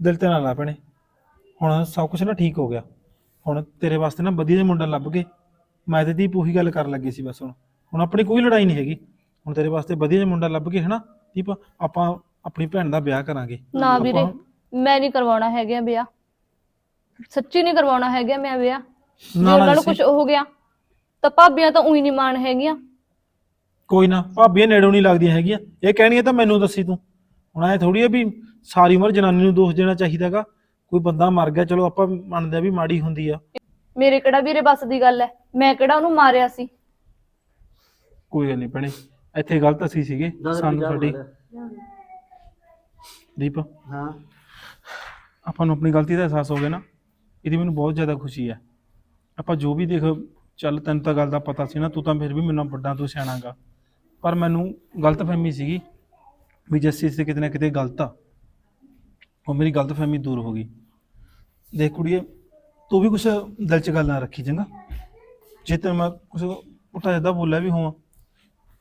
ਦਿਲ ਤੇ ਨਾ ਲਾ ਭੈਣੇ। ਹੁਣ ਸਭ ਕੁਝ ਨਾ ਠੀਕ ਹੋ ਗਿਆ। ਹੁਣ ਤੇਰੇ ਵਾਸਤੇ ਨਾ ਵਧੀਆ ਜਿਹਾ ਮੁੰਡਾ ਲੱਭ ਕੇ ਮੈਂ ਤੇ ਦੀਪ ਉਹੀ ਗੱਲ ਕਰਨ ਲੱਗੇ ਸੀ ਬਸ ਹੁਣ। ਹੁਣ ਆਪਣੀ ਕੋਈ ਲੜਾਈ ਨਹੀਂ ਹੈਗੀ। ਹੁਣ ਤੇਰੇ ਵਾਸਤੇ ਵਧੀਆ ਜਿਹਾ ਮੁੰਡਾ ਲੱਭ ਕੇ ਹਨਾ ਦੀਪ ਆਪਾਂ ਆਪਣੀ ਭੈਣ ਦਾ ਵਿਆਹ ਕਰਾਂਗੇ। ਨਾ ਵੀਰੇ ਆਪਾਂ- ਮੈਂ ਨਹੀਂ ਕਰਵਾਉਣਾ ਹੈਗਾ ਵਿਆਹ। ਸੱਚੀ ਨਹੀਂ ਕਰਵਾਉਣਾ ਹੈਗਾ ਮੈਂ ਵਿਆਹ। ਜੇ ਨਾ ਉਹਨਾਂ ਨੂੰ ਕੁਝ ਹੋ ਗਿਆ ਤਾਂ ਭਾਬੀਆਂ ਤਾਂ ਉਹੀ ਨਹੀਂ ਮਾਣ ਹੈਗੀਆਂ। ਕੋਈ ਨਾ ਭਾਬੀਆਂ ਨੇੜੋਂ ਨਹੀਂ ਲੱਗਦੀਆਂ ਹੈਗੀਆਂ। ਇਹ ਕਹਿਣੀਆਂ ਤਾਂ ਮੈਨੂੰ ਦੱਸੀ ਤੂੰ। ਹੁਣ ਐ ਥੋੜੀ ਆ ਵੀ ਸਾਰੀ ਉਮਰ ਜਨਾਨੀ ਨੂੰ ਦੋਸ਼ ਦੇਣਾ ਚਾਹੀਦਾਗਾ ਕੋਈ ਬੰਦਾ ਮਰ ਗਿਆ ਚਲੋ ਆਪਾਂ ਮੰਨਦੇ ਆ ਵੀ ਮਾੜੀ ਹੁੰਦੀ ਆ। ਮੇਰੇ ਕਿਹੜਾ ਵੀਰੇ ਬਸ ਦੀ ਗੱਲ ਹੈ ਮੈਂ ਕਿਹੜਾ ਉਹਨੂੰ ਮਾਰਿਆ ਸੀ? ਕੋਈ ਗੱਲ ਨਹੀਂ ਭੈਣੇ ਇੱਥੇ ਗਲਤ ਅਸੀਂ ਸੀਗੇ ਜਾ ਸਾਨੂੰ ਸਾਡੀ ਦੀਪ। ਹਾਂ। ਆਪਾਂ ਨੂੰ ਆਪਣੀ ਗਲਤੀ ਦਾ ਅਹਿਸਾਸ ਹੋ ਗਿਆ ਨਾ ਇਹਦੀ ਮੈਨੂੰ ਬਹੁਤ ਜ਼ਿਆਦਾ ਖੁਸ਼ੀ ਹੈ ਆਪਾਂ ਜੋ ਵੀ ਦੇਖ ਚੱਲ ਤੈਨੂੰ ਤਾਂ ਗੱਲ ਦਾ ਪਤਾ ਸੀ ਨਾ ਤੂੰ ਤਾਂ ਫਿਰ ਵੀ ਮੈਨੂੰ ਵੱਡਾ ਤੂੰ ਸਿਆਣਾਗਾ ਪਰ ਮੈਨੂੰ ਗਲਤ ਫਹਿਮੀ ਸੀਗੀ ਵੀ ਜੱਸੀ ਸੇ ਕਿਤੇ ਨਾ ਕਿਤੇ ਗਲਤ ਆ ਉਹ ਮੇਰੀ ਗਲਤ ਫਹਿਮੀ ਦੂਰ ਹੋ ਗਈ। ਦੇਖ ਕੁੜੀਏ ਤੂੰ ਵੀ ਕੁਛ ਦਿਲ 'ਚ ਗੱਲ ਨਾ ਰੱਖੀ ਚੰਗਾ। ਜੇ ਤੈਨੂੰ ਮੈਂ ਕੁਛ ਉਲਟਾ ਜਿਹਾ ਬੋਲਿਆ ਵੀ ਹੋਵਾਂ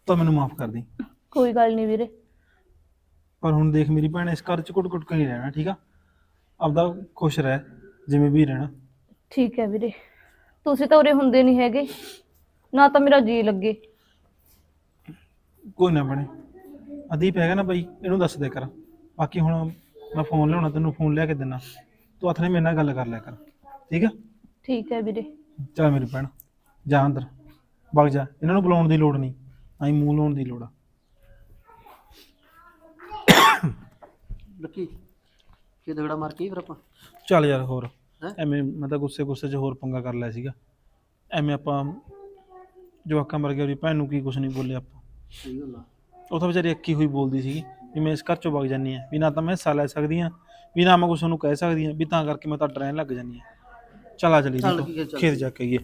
ਤਾਂ ਮੈਨੂੰ ਮਾਫ ਕਰ ਦੇ। ਕੋਈ ਗੱਲ ਨਹੀਂ ਵੀਰੇ। ਪਰ ਹੁਣ ਦੇਖ ਮੇਰੀ ਭੈਣ ਇਸ ਘਰ 'ਚ ਕੁੱਟ ਕੁੱਟ ਕੇ ਨਹੀਂ ਰਹਿਣਾ ਠੀਕ ਆ? ਆਪਦਾ ਖੁਸ਼ ਰਹਿ ਜਿਵੇਂ ਵੀ ਰਹਿਣਾ। ਠੀਕ ਹੈ ਵੀਰੇ। ਤੁਸੀਂ ਤਾਂ ਉਰੇ ਹੁੰਦੇ ਨਹੀਂ ਹੈਗੇ। ਨਾ ਤਾਂ ਮੇਰਾ ਜੀ ਲੱਗੇ। ਕੋਈ ਨਾ ਬਣੇ ਅਦੀਪ ਹੈਗਾ ਨਾ ਬਾਈ ਇਹਨੂੰ ਦੱਸ ਦੇ ਕਰ। ਬਾਕੀ ਹੁਣ ਮੈਂ ਫੋਨ ਲਿਆਉਣਾ ਤੈਨੂੰ ਫੋਨ ਲਿਆ ਕੇ ਦੇਣਾ ਤੂੰ ਹੱਥ ਨੇ ਮੇਰੇ ਨਾਲ ਗੱਲ ਕਰ ਲਿਆ ਕਰ। ਠੀਕ ਆ? ਠੀਕ ਹੈ ਵੀਰੇ। ਚੱਲ ਮੇਰੀ ਭੈਣ ਜਾ ਅੰਦਰ। ਵਗ ਜਾ। ਇਹਨਾਂ ਨੂੰ ਬੁਲਾਉਣ ਦੀ ਲੋੜ ਨਹੀਂ। ਆਈ ਮੂੰਹ ਲਾਉਣ ਦੀ ਲੋੜ ਆ। ਲੱਕੀ ਕੀ ਦਗੜਾ ਮਾਰ ਕੇ ਫਿਰ ਆਪਾਂ? ਚੱਲ ਯਾਰ ਹੋਰ। ਹੈਂ? ਐਵੇਂ ਮੈਂ ਤਾਂ ਗੁੱਸੇ ਗੁੱਸੇ 'ਚ ਹੋਰ ਪੰਗਾ ਕਰ ਲਿਆ ਸੀਗਾ। ਐਵੇਂ ਆਪਾਂ ਜਵਾਕਾਂ ਮਰ ਗਿਆ ਉਹਦੀ ਭੈਣ ਨੂੰ ਕੀ ਕੁਛ ਨਹੀਂ ਬੋਲੇ ਆਪਾਂ। ਸਹੀ ਗੱਲ ਆ। ਉਹ ਤਾਂ ਵਿਚਾਰੀ ਅੱਕੀ ਹੋਈ ਬੋਲਦੀ ਸੀਗੀ ਵੀ ਮੈਂ ਇਸ ਘਰ ਚੋਂ ਵਗ ਜਾਂਦੀ ਆ ਵੀ ਨਾ ਤਾਂ ਮੈਂ ਹਿੱਸਾ ਲੈ ਸਕਦੀ ਆ ਵੀ ਨਾ ਮੈਂ ਕੁਛ ਉਹਨੂੰ ਕਹਿ ਸਕਦੀ ਆ ਵੀ ਤਾਂ ਕਰਕੇ ਮੈਂ ਤਾਂ ਡਰਨ ਲੱਗ ਜਾਂਦੀ ਆ ਚਲ ਆ ਚਲੀ ਚੱਲ ਜੀ ਠੀਕ ਹੈ, ਚੱਲ। ਖੇਤ ਜਾ ਕੇ ਆਈਏ।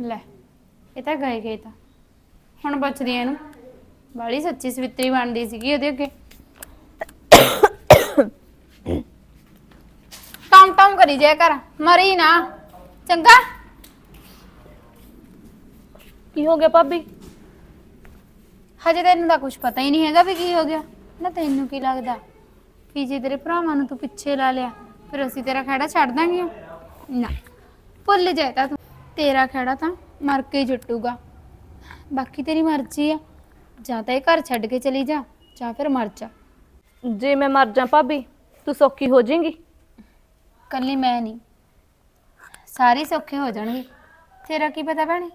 ਲੈ ਇਹ ਤਾਂ ਗਏ ਗਏ ਤਾਂ ਹੁਣ ਬਚਦੀ ਇਹਨੂੰ। ਬਾਲੀ ਸੱਚੀ ਸਵਿੱਤਰੀ ਬਣਦੀ ਸੀਗੀ ਉਹਦੇ ਅੱਗੇ। ਟਮ ਟਮ ਕਰੀ ਜਾਇਆ ਕਰ ਮਰੀ ਨਾ। ਚੰਗਾ। ਕੀ ਹੋ ਗਿਆ ਭਾਬੀ? ਹਜੇ ਤੈਨੂੰ ਤਾਂ ਕੁਝ ਪਤਾ ਹੀ ਨਹੀਂ ਹੈਗਾ ਵੀ ਕੀ ਹੋ ਗਿਆ। ਨਾ ਤੈਨੂੰ ਕੀ ਲੱਗਦਾ? ਕਿ ਜੇ ਤੇਰੇ ਭਰਾਵਾਂ ਨੂੰ ਤੂੰ ਪਿੱਛੇ ਲਾ ਲਿਆ ਫਿਰ ਅਸੀਂ ਤੇਰਾ ਖੜਾ ਛੱਡ ਦਾਂਗੇ ਨਾ। ਭੁੱਲ ਜਾਏ ਤਾਂ ਤੂੰ। ਤੇਰਾ ਖੜਾ ਤਾਂ ਮਰ ਕੇ ਜੁੱਟੂਗਾ। ਬਾਕੀ ਤੇਰੀ ਮਰਜ਼ੀ ਆ। ਜਾਂ ਤਾਂ ਇਹ ਘਰ ਛੱਡ ਕੇ ਚਲੀ ਜਾ ਜਾਂ ਫਿਰ ਮਰ ਜਾ। ਜੇ ਮੈਂ ਮਰ ਜਾ ਭਾਬੀ ਤੂੰ ਸੌਖੀ ਹੋ ਜਾਏਂਗੀ? ਕੱਲੀ ਮੈਂ ਨਹੀਂ। ਸਾਰੇ ਸੌਖੇ ਹੋ ਜਾਣਗੇ। ਤੇਰਾ ਕੀ ਪਤਾ ਭੈਣੇ?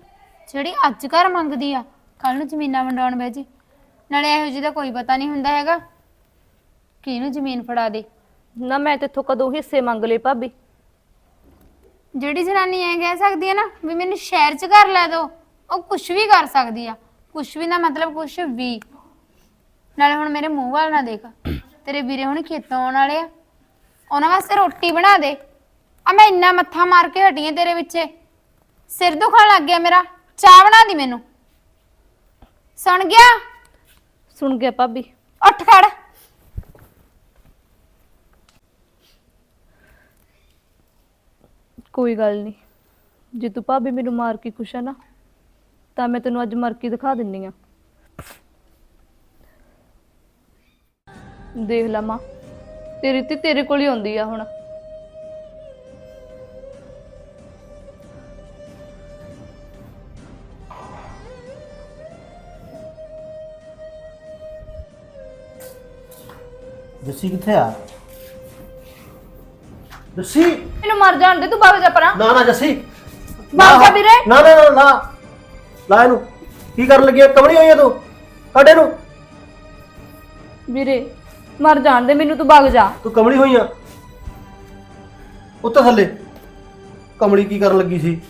ਜਿਹੜੀ ਅੱਜ ਘਰ ਮੰਗਦੀ ਆ ਕੱਲ ਨੂੰ ਜ਼ਮੀਨਾਂ ਵੰਡਾਉਣ ਬਹਿ ਜੇ। ਨਾਲੇ ਇਹੋ ਜਿਹੀ ਦਾ ਕੋਈ ਪਤਾ ਨਹੀਂ ਹੁੰਦਾ ਹੈਗਾ। ਕਿਹਨੂੰ ਜ਼ਮੀਨ ਫੜਾ ਦੇ? ਨਾ ਮੈਂ ਤੇਥੋਂ ਕਦੋਂ ਹਿੱਸੇ ਮੰਗ ਲਏ ਭਾਬੀ। ਜਿਹੜੀ ਜਨਾਨੀ ਐ ਕਹਿ ਸਕਦੀ ਹੈ ਨਾ ਵੀ ਮੈਨੂੰ ਸ਼ਹਿਰ 'ਚ ਘਰ ਲੈ ਦਿਓ ਉਹ ਕੁਝ ਵੀ ਕਰ ਸਕਦੀ ਆ। ਕੁਝ ਵੀ ਨਾ ਮਤਲਬ ਕੁਝ ਵੀ। ਨਾਲੇ ਹੁਣ ਮੇਰੇ ਮੂੰਹ ਵੱਲ ਨਾ ਦੇਖ। ਤੇਰੇ ਵੀਰੇ ਹੁਣ ਖੇਤੋਂ ਆਉਣ ਵਾਲੇ ਆ। ਉਹਨਾਂ ਵਾਸਤੇ ਰੋਟੀ ਬਣਾ ਦੇ। ਆ ਮੈਂ ਇੰਨਾ ਮੱਥਾ ਮਾਰ ਕੇ ਹਟੀ ਆਂ ਤੇਰੇ ਵਿੱਚੇ ਸਿਰ ਦੁਖਣ ਲੱਗ ਗਿਆ ਮੇਰਾ। ਚਾਹ ਬਣਾ ਦੀ ਮੈਨੂੰ। ਸੁਣ ਗਿਆ? ਸੁਣ ਗਿਆ ਭਾਬੀ। ਉੱਠ ਖੜ। ਕੋਈ ਗੱਲ ਨਹੀਂ। ਜੇ ਤੂੰ ਭਾਬੀ ਮੈਨੂੰ ਮਾਰ ਕੇ ਖੁਸ਼ ਹੈ ਨਾ ਤਾਂ ਮੈਂ ਤੈਨੂੰ ਅੱਜ ਮਰ ਕੇ ਦਿਖਾ ਦਿੰਨੀ ਆ। ਦੇਖ ਲਾ ਮਾਂ ਤੇਰੀ ਤੇ ਤੇਰੇ ਕੋਲ ਹੀ ਆਉਂਦੀ ਆ ਹੁਣ। ਜੱਸੀ ਕਿੱਥੇ ਆ? ਜੱਸੀ! ਮੈਨੂੰ ਮਰ ਜਾਣ ਦੇ ਤੂੰ ਬਾਗ ਜਾ ਪਰਾਂ। ਨਾ ਨਾ ਜੱਸੀ। ਨਾ, ਵੀਰੇ। ਨਾ ਨਾ ਨਾ ਨਾ। ਲਾ ਇਹਨੂੰ। ਕੀ ਕਰਨ ਲੱਗੀ ਆ? ਕਮਲੀ ਹੋਈ ਆ ਤੂੰ? ਕੱਢ ਇਹਨੂੰ। ਵੀਰੇ ਮਰ ਜਾਣ ਦੇ ਮੈਨੂੰ ਤੂੰ ਬਾਗ ਜਾ। ਤੂੰ ਕਮਲੀ ਹੋਈ ਆ। ਉੱਤਰ ਥੱਲੇ। ਕਮਲੀ ਕੀ ਕਰਨ ਲੱਗੀ ਸੀ?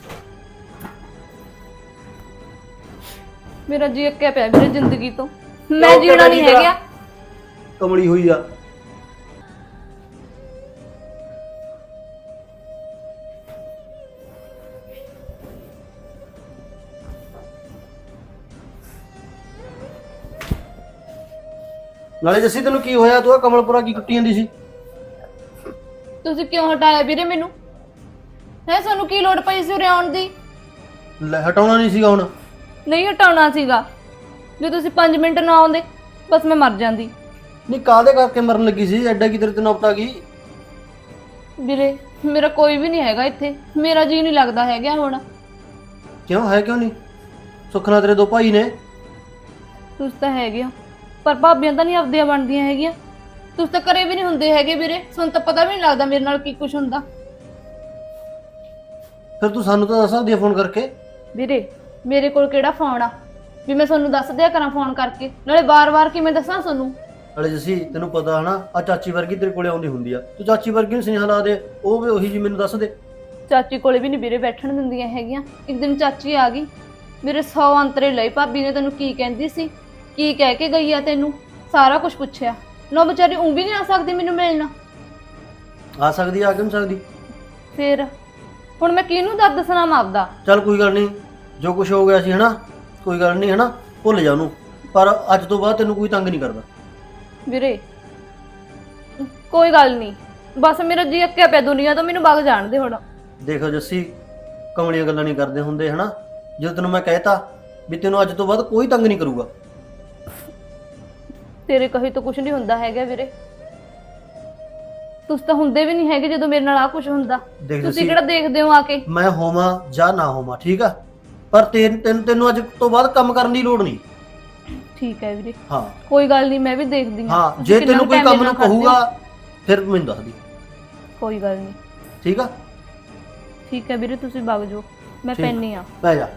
ਮੇਰਾ ਜੀ ਅੱਕਿਆ ਪਿਆ ਵੀਰੇ ਜ਼ਿੰਦਗੀ ਤੋਂ। ਮੈਂ ਕਿਉਂ ਜੀਣਾ ਨਹੀਂ ਕਿਹੜਾ ਹੈਗਾ। ਕਮਲੀ ਹੋਈ ਆ। ਨਾਲੇ ਜੱਸੀ ਤੈਨੂੰ ਕੀ ਹੋਇਆ? ਤੂੰ ਆ ਕਮਲਪੁਰਾ ਕੀ ਕੁੱਟੀ ਜਾਂਦੀ ਸੀ? ਤੁਸੀਂ ਕਿਉਂ ਹਟਾਇਆ ਵੀਰੇ ਮੈਨੂੰ? ਹੈ ਸਾਨੂੰ ਕੀ ਲੋੜ ਪਈ ਸੀ ਉਰੇ ਆਉਣ ਦੀ? ਲੈ ਹਟਾਉਣਾ ਨਹੀਂ ਸੀਗਾ ਹੁਣ। ਨਹੀਂ ਹਟਾਉਣਾ ਸੀਗਾ। ਜੇ ਤੁਸੀਂ 5 ਮਿੰਟ ਨਾ ਆਉਂਦੇ ਬਸ ਮੈਂ ਮਰ ਜਾਂਦੀ। ਨਹੀਂ ਕਾਹਦੇ ਕਰਕੇ ਮਰਨ ਲੱਗੀ ਸੀ? ਐਡਾ ਕੀ ਤੇਰੇ ਤੇ ਨੌਬਤ ਆ ਗਈ? ਵੀਰੇ ਮੇਰਾ ਕੋਈ ਵੀ ਨਹੀਂ ਹੈਗਾ ਇੱਥੇ। ਮੇਰਾ ਜੀ ਨਹੀਂ ਲੱਗਦਾ ਹੈਗਾ ਹੁਣ। ਕਿਉਂ? ਹੈ ਕਿਉਂ ਨਹੀਂ? ਸੁਖਨਾ ਤੇਰੇ ਦੋ ਭਾਈ ਨੇ। ਤੁਸੀਂ ਤਾਂ ਹੈਗੇ ਹੋ। ਪਰ ਭਾਬੀਆਂ ਤਾਂ ਨਹੀਂ ਆਪਦੀਆਂ ਬਣਦੀਆਂ ਹੈਗੀਆਂ। ਤੁਸੀਂ ਤਾਂ ਘਰੇ ਵੀ ਨਹੀਂ ਹੁੰਦੇ ਹੈਗੇ ਵੀਰੇ। ਤੁਹਾਨੂੰ ਤਾਂ ਪਤਾ ਵੀ ਨਹੀਂ ਲੱਗਦਾ ਮੇਰੇ ਨਾਲ ਕੀ ਕੁਝ ਹੁੰਦਾ। ਫਿਰ ਤੂੰ ਸਾਨੂੰ ਤਾਂ ਦੱਸ ਸਕਦੀ ਆ ਫੋਨ ਕਰਕੇ। ਵੀਰੇ ਮੇਰੇ ਕੋਲ ਕਿਹੜਾ ਫੋਨ ਆ? ਵੀ ਮੈਂ ਤੁਹਾਨੂੰ ਦੱਸ ਦਿਆ ਕਰਾਂ ਫੋਨ ਕਰਕੇ। ਨਾਲੇ ਵਾਰ-ਵਾਰ ਕਿਵੇਂ ਦੱਸਾਂ ਤੁਹਾਨੂੰ? ਨਾਲੇ ਜੱਸੀ ਤੈਨੂੰ ਪਤਾ ਹਨਾ ਆ ਚਾਚੀ ਵਰਗੀ ਤੇਰੇ ਕੋਲੇ ਆਉਂਦੀ ਹੁੰਦੀ ਆ। ਤੂੰ ਚਾਚੀ ਵਰਗੀ ਨੂੰ ਸੁਨੇਹਾ ਲਾ ਦੇ ਉਹ ਵੀ ਉਹੀ ਜੀ ਮੈਨੂੰ ਦੱਸ ਦੇ। ਚਾਚੀ ਕੋਲੇ ਵੀ ਨਹੀਂ ਵੀਰੇ ਬੈਠਣ ਦਿੰਦੀਆਂ ਹੈਗੀਆਂ। ਇੱਕ ਦਿਨ ਚਾਚੀ ਆ ਗਈ। ਮੇਰੇ 100 ਅੰਤਰੇ ਲਈ ਭਾਬੀ ਨੇ ਤੈਨੂੰ ਕੀ ਕਹਿੰਦੀ ਸੀ? ਕੀ ਕਹਿ ਕੇ ਗਈ ਆ ਤੈਨੂੰ? ਸਾਰਾ ਕੁਝ ਪੁੱਛਿਆ। ਨਾ ਵਿਚਾਰੀ ਉਂ ਵੀ ਨਹੀਂ ਆ ਸਕਦੀ ਮੈਨੂੰ ਮਿਲਣਾ। ਆ ਸਕਦੀ ਆ, ਆ ਕਿਉਂ ਨੀ ਸਕਦੀ? ਫੇਰ? ਹੁਣ ਮੈਂ ਕਿਹਨੂੰ ਦੱਸ ਦੱਸਣਾ ਮਾਪਦਾ ਚੱਲ ਕੋਈ ਗੱਲ ਨਹੀਂ। ਜੋ ਕੁਝ ਹੋ ਗਿਆ ਸੀ ਹਨਾ ਕੋਈ ਗੱਲ ਨਹੀਂ ਹਨਾ ਭੁੱਲ ਜਾ ਉਹਨੂੰ। ਪਰ ਅੱਜ ਤੋਂ ਬਾਅਦ ਤੈਨੂੰ ਕੋਈ ਤੰਗ ਨਹੀਂ ਕਰਦਾ। ਵੀਰੇ ਕੋਈ ਗੱਲ ਨਹੀਂ। ਬਸ ਮੇਰਾ ਜੀ ਅੱਕਿਆ ਪਿਆ ਦੁਨੀਆ ਤੋਂ ਮੈਨੂੰ ਵਗ ਜਾਣ ਦੇ ਹੁਣ। ਦੇਖੋ ਜੱਸੀ ਕਮਲੀਆਂ ਗੱਲਾਂ ਨਹੀਂ ਕਰਦੇ ਹੁੰਦੇ ਹਨਾ। ਜਦੋਂ ਤੈਨੂੰ ਮੈਂ ਕਹਿਤਾ ਵੀ ਤੈਨੂੰ ਅੱਜ ਤੋਂ ਬਾਅਦ ਕੋਈ ਤੰਗ ਨਹੀਂ ਕਰੂਗਾ। ਤੇਰੇ ਕਹੇ ਤੋਂ ਕੁਝ ਨਹੀਂ ਹੁੰਦਾ ਹੈਗਾ ਵੀਰੇ। ਤੁਸੀਂ ਤਾਂ ਹੁੰਦੇ ਵੀ ਨਹੀਂ ਹੈਗੇ ਜਦੋਂ ਮੇਰੇ ਨਾਲ ਆ ਕੁਝ ਹੁੰਦਾ। ਦੇਖ ਤੁਸੀਂ ਕਿਹੜਾ ਦੇਖਦੇ ਹੋ ਆ ਕੇ? ਮੈਂ ਹੋਵਾਂ ਜਾਂ ਨਾ ਹੋਵਾਂ ਠੀਕ ਆ? ਪਰ ਤੈਨੂੰ ਤੈਨੂੰ ਤੈਨੂੰ ਅੱਜ ਤੋਂ ਬਾਅਦ ਕੰਮ ਕਰਨ ਦੀ ਲੋੜ ਨਹੀਂ। ਠੀਕ ਹੈ ਵੀਰੇ। ਹਾਂ। ਕੋਈ ਗੱਲ ਨਹੀਂ ਮੈਂ ਵੀ ਦੇਖਦੀ ਹਾਂ। ਹਾਂ ਤੁਸੀਂ ਜੇ ਕਿੰਨਾ ਤੈਨੂੰ ਕੋਈ time ਕੰਮ ਨੂੰ ਨਾਲ ਕਰਦੇ ਹੋ। ਕਹੂਗਾ ਫਿਰ ਮੈਨੂੰ ਦੱਸ ਦੀ। ਕੋਈ ਗੱਲ ਨਹੀਂ। ਠੀਕ ਆ? ਠੀਕ ਹੈ ਵੀਰੇ ਤੁਸੀਂ ਵਗ ਜਾਓ। ਮੈਂ ਠੀਕ। ਪੈਣੀ ਆ ਪੈ ਜਾ।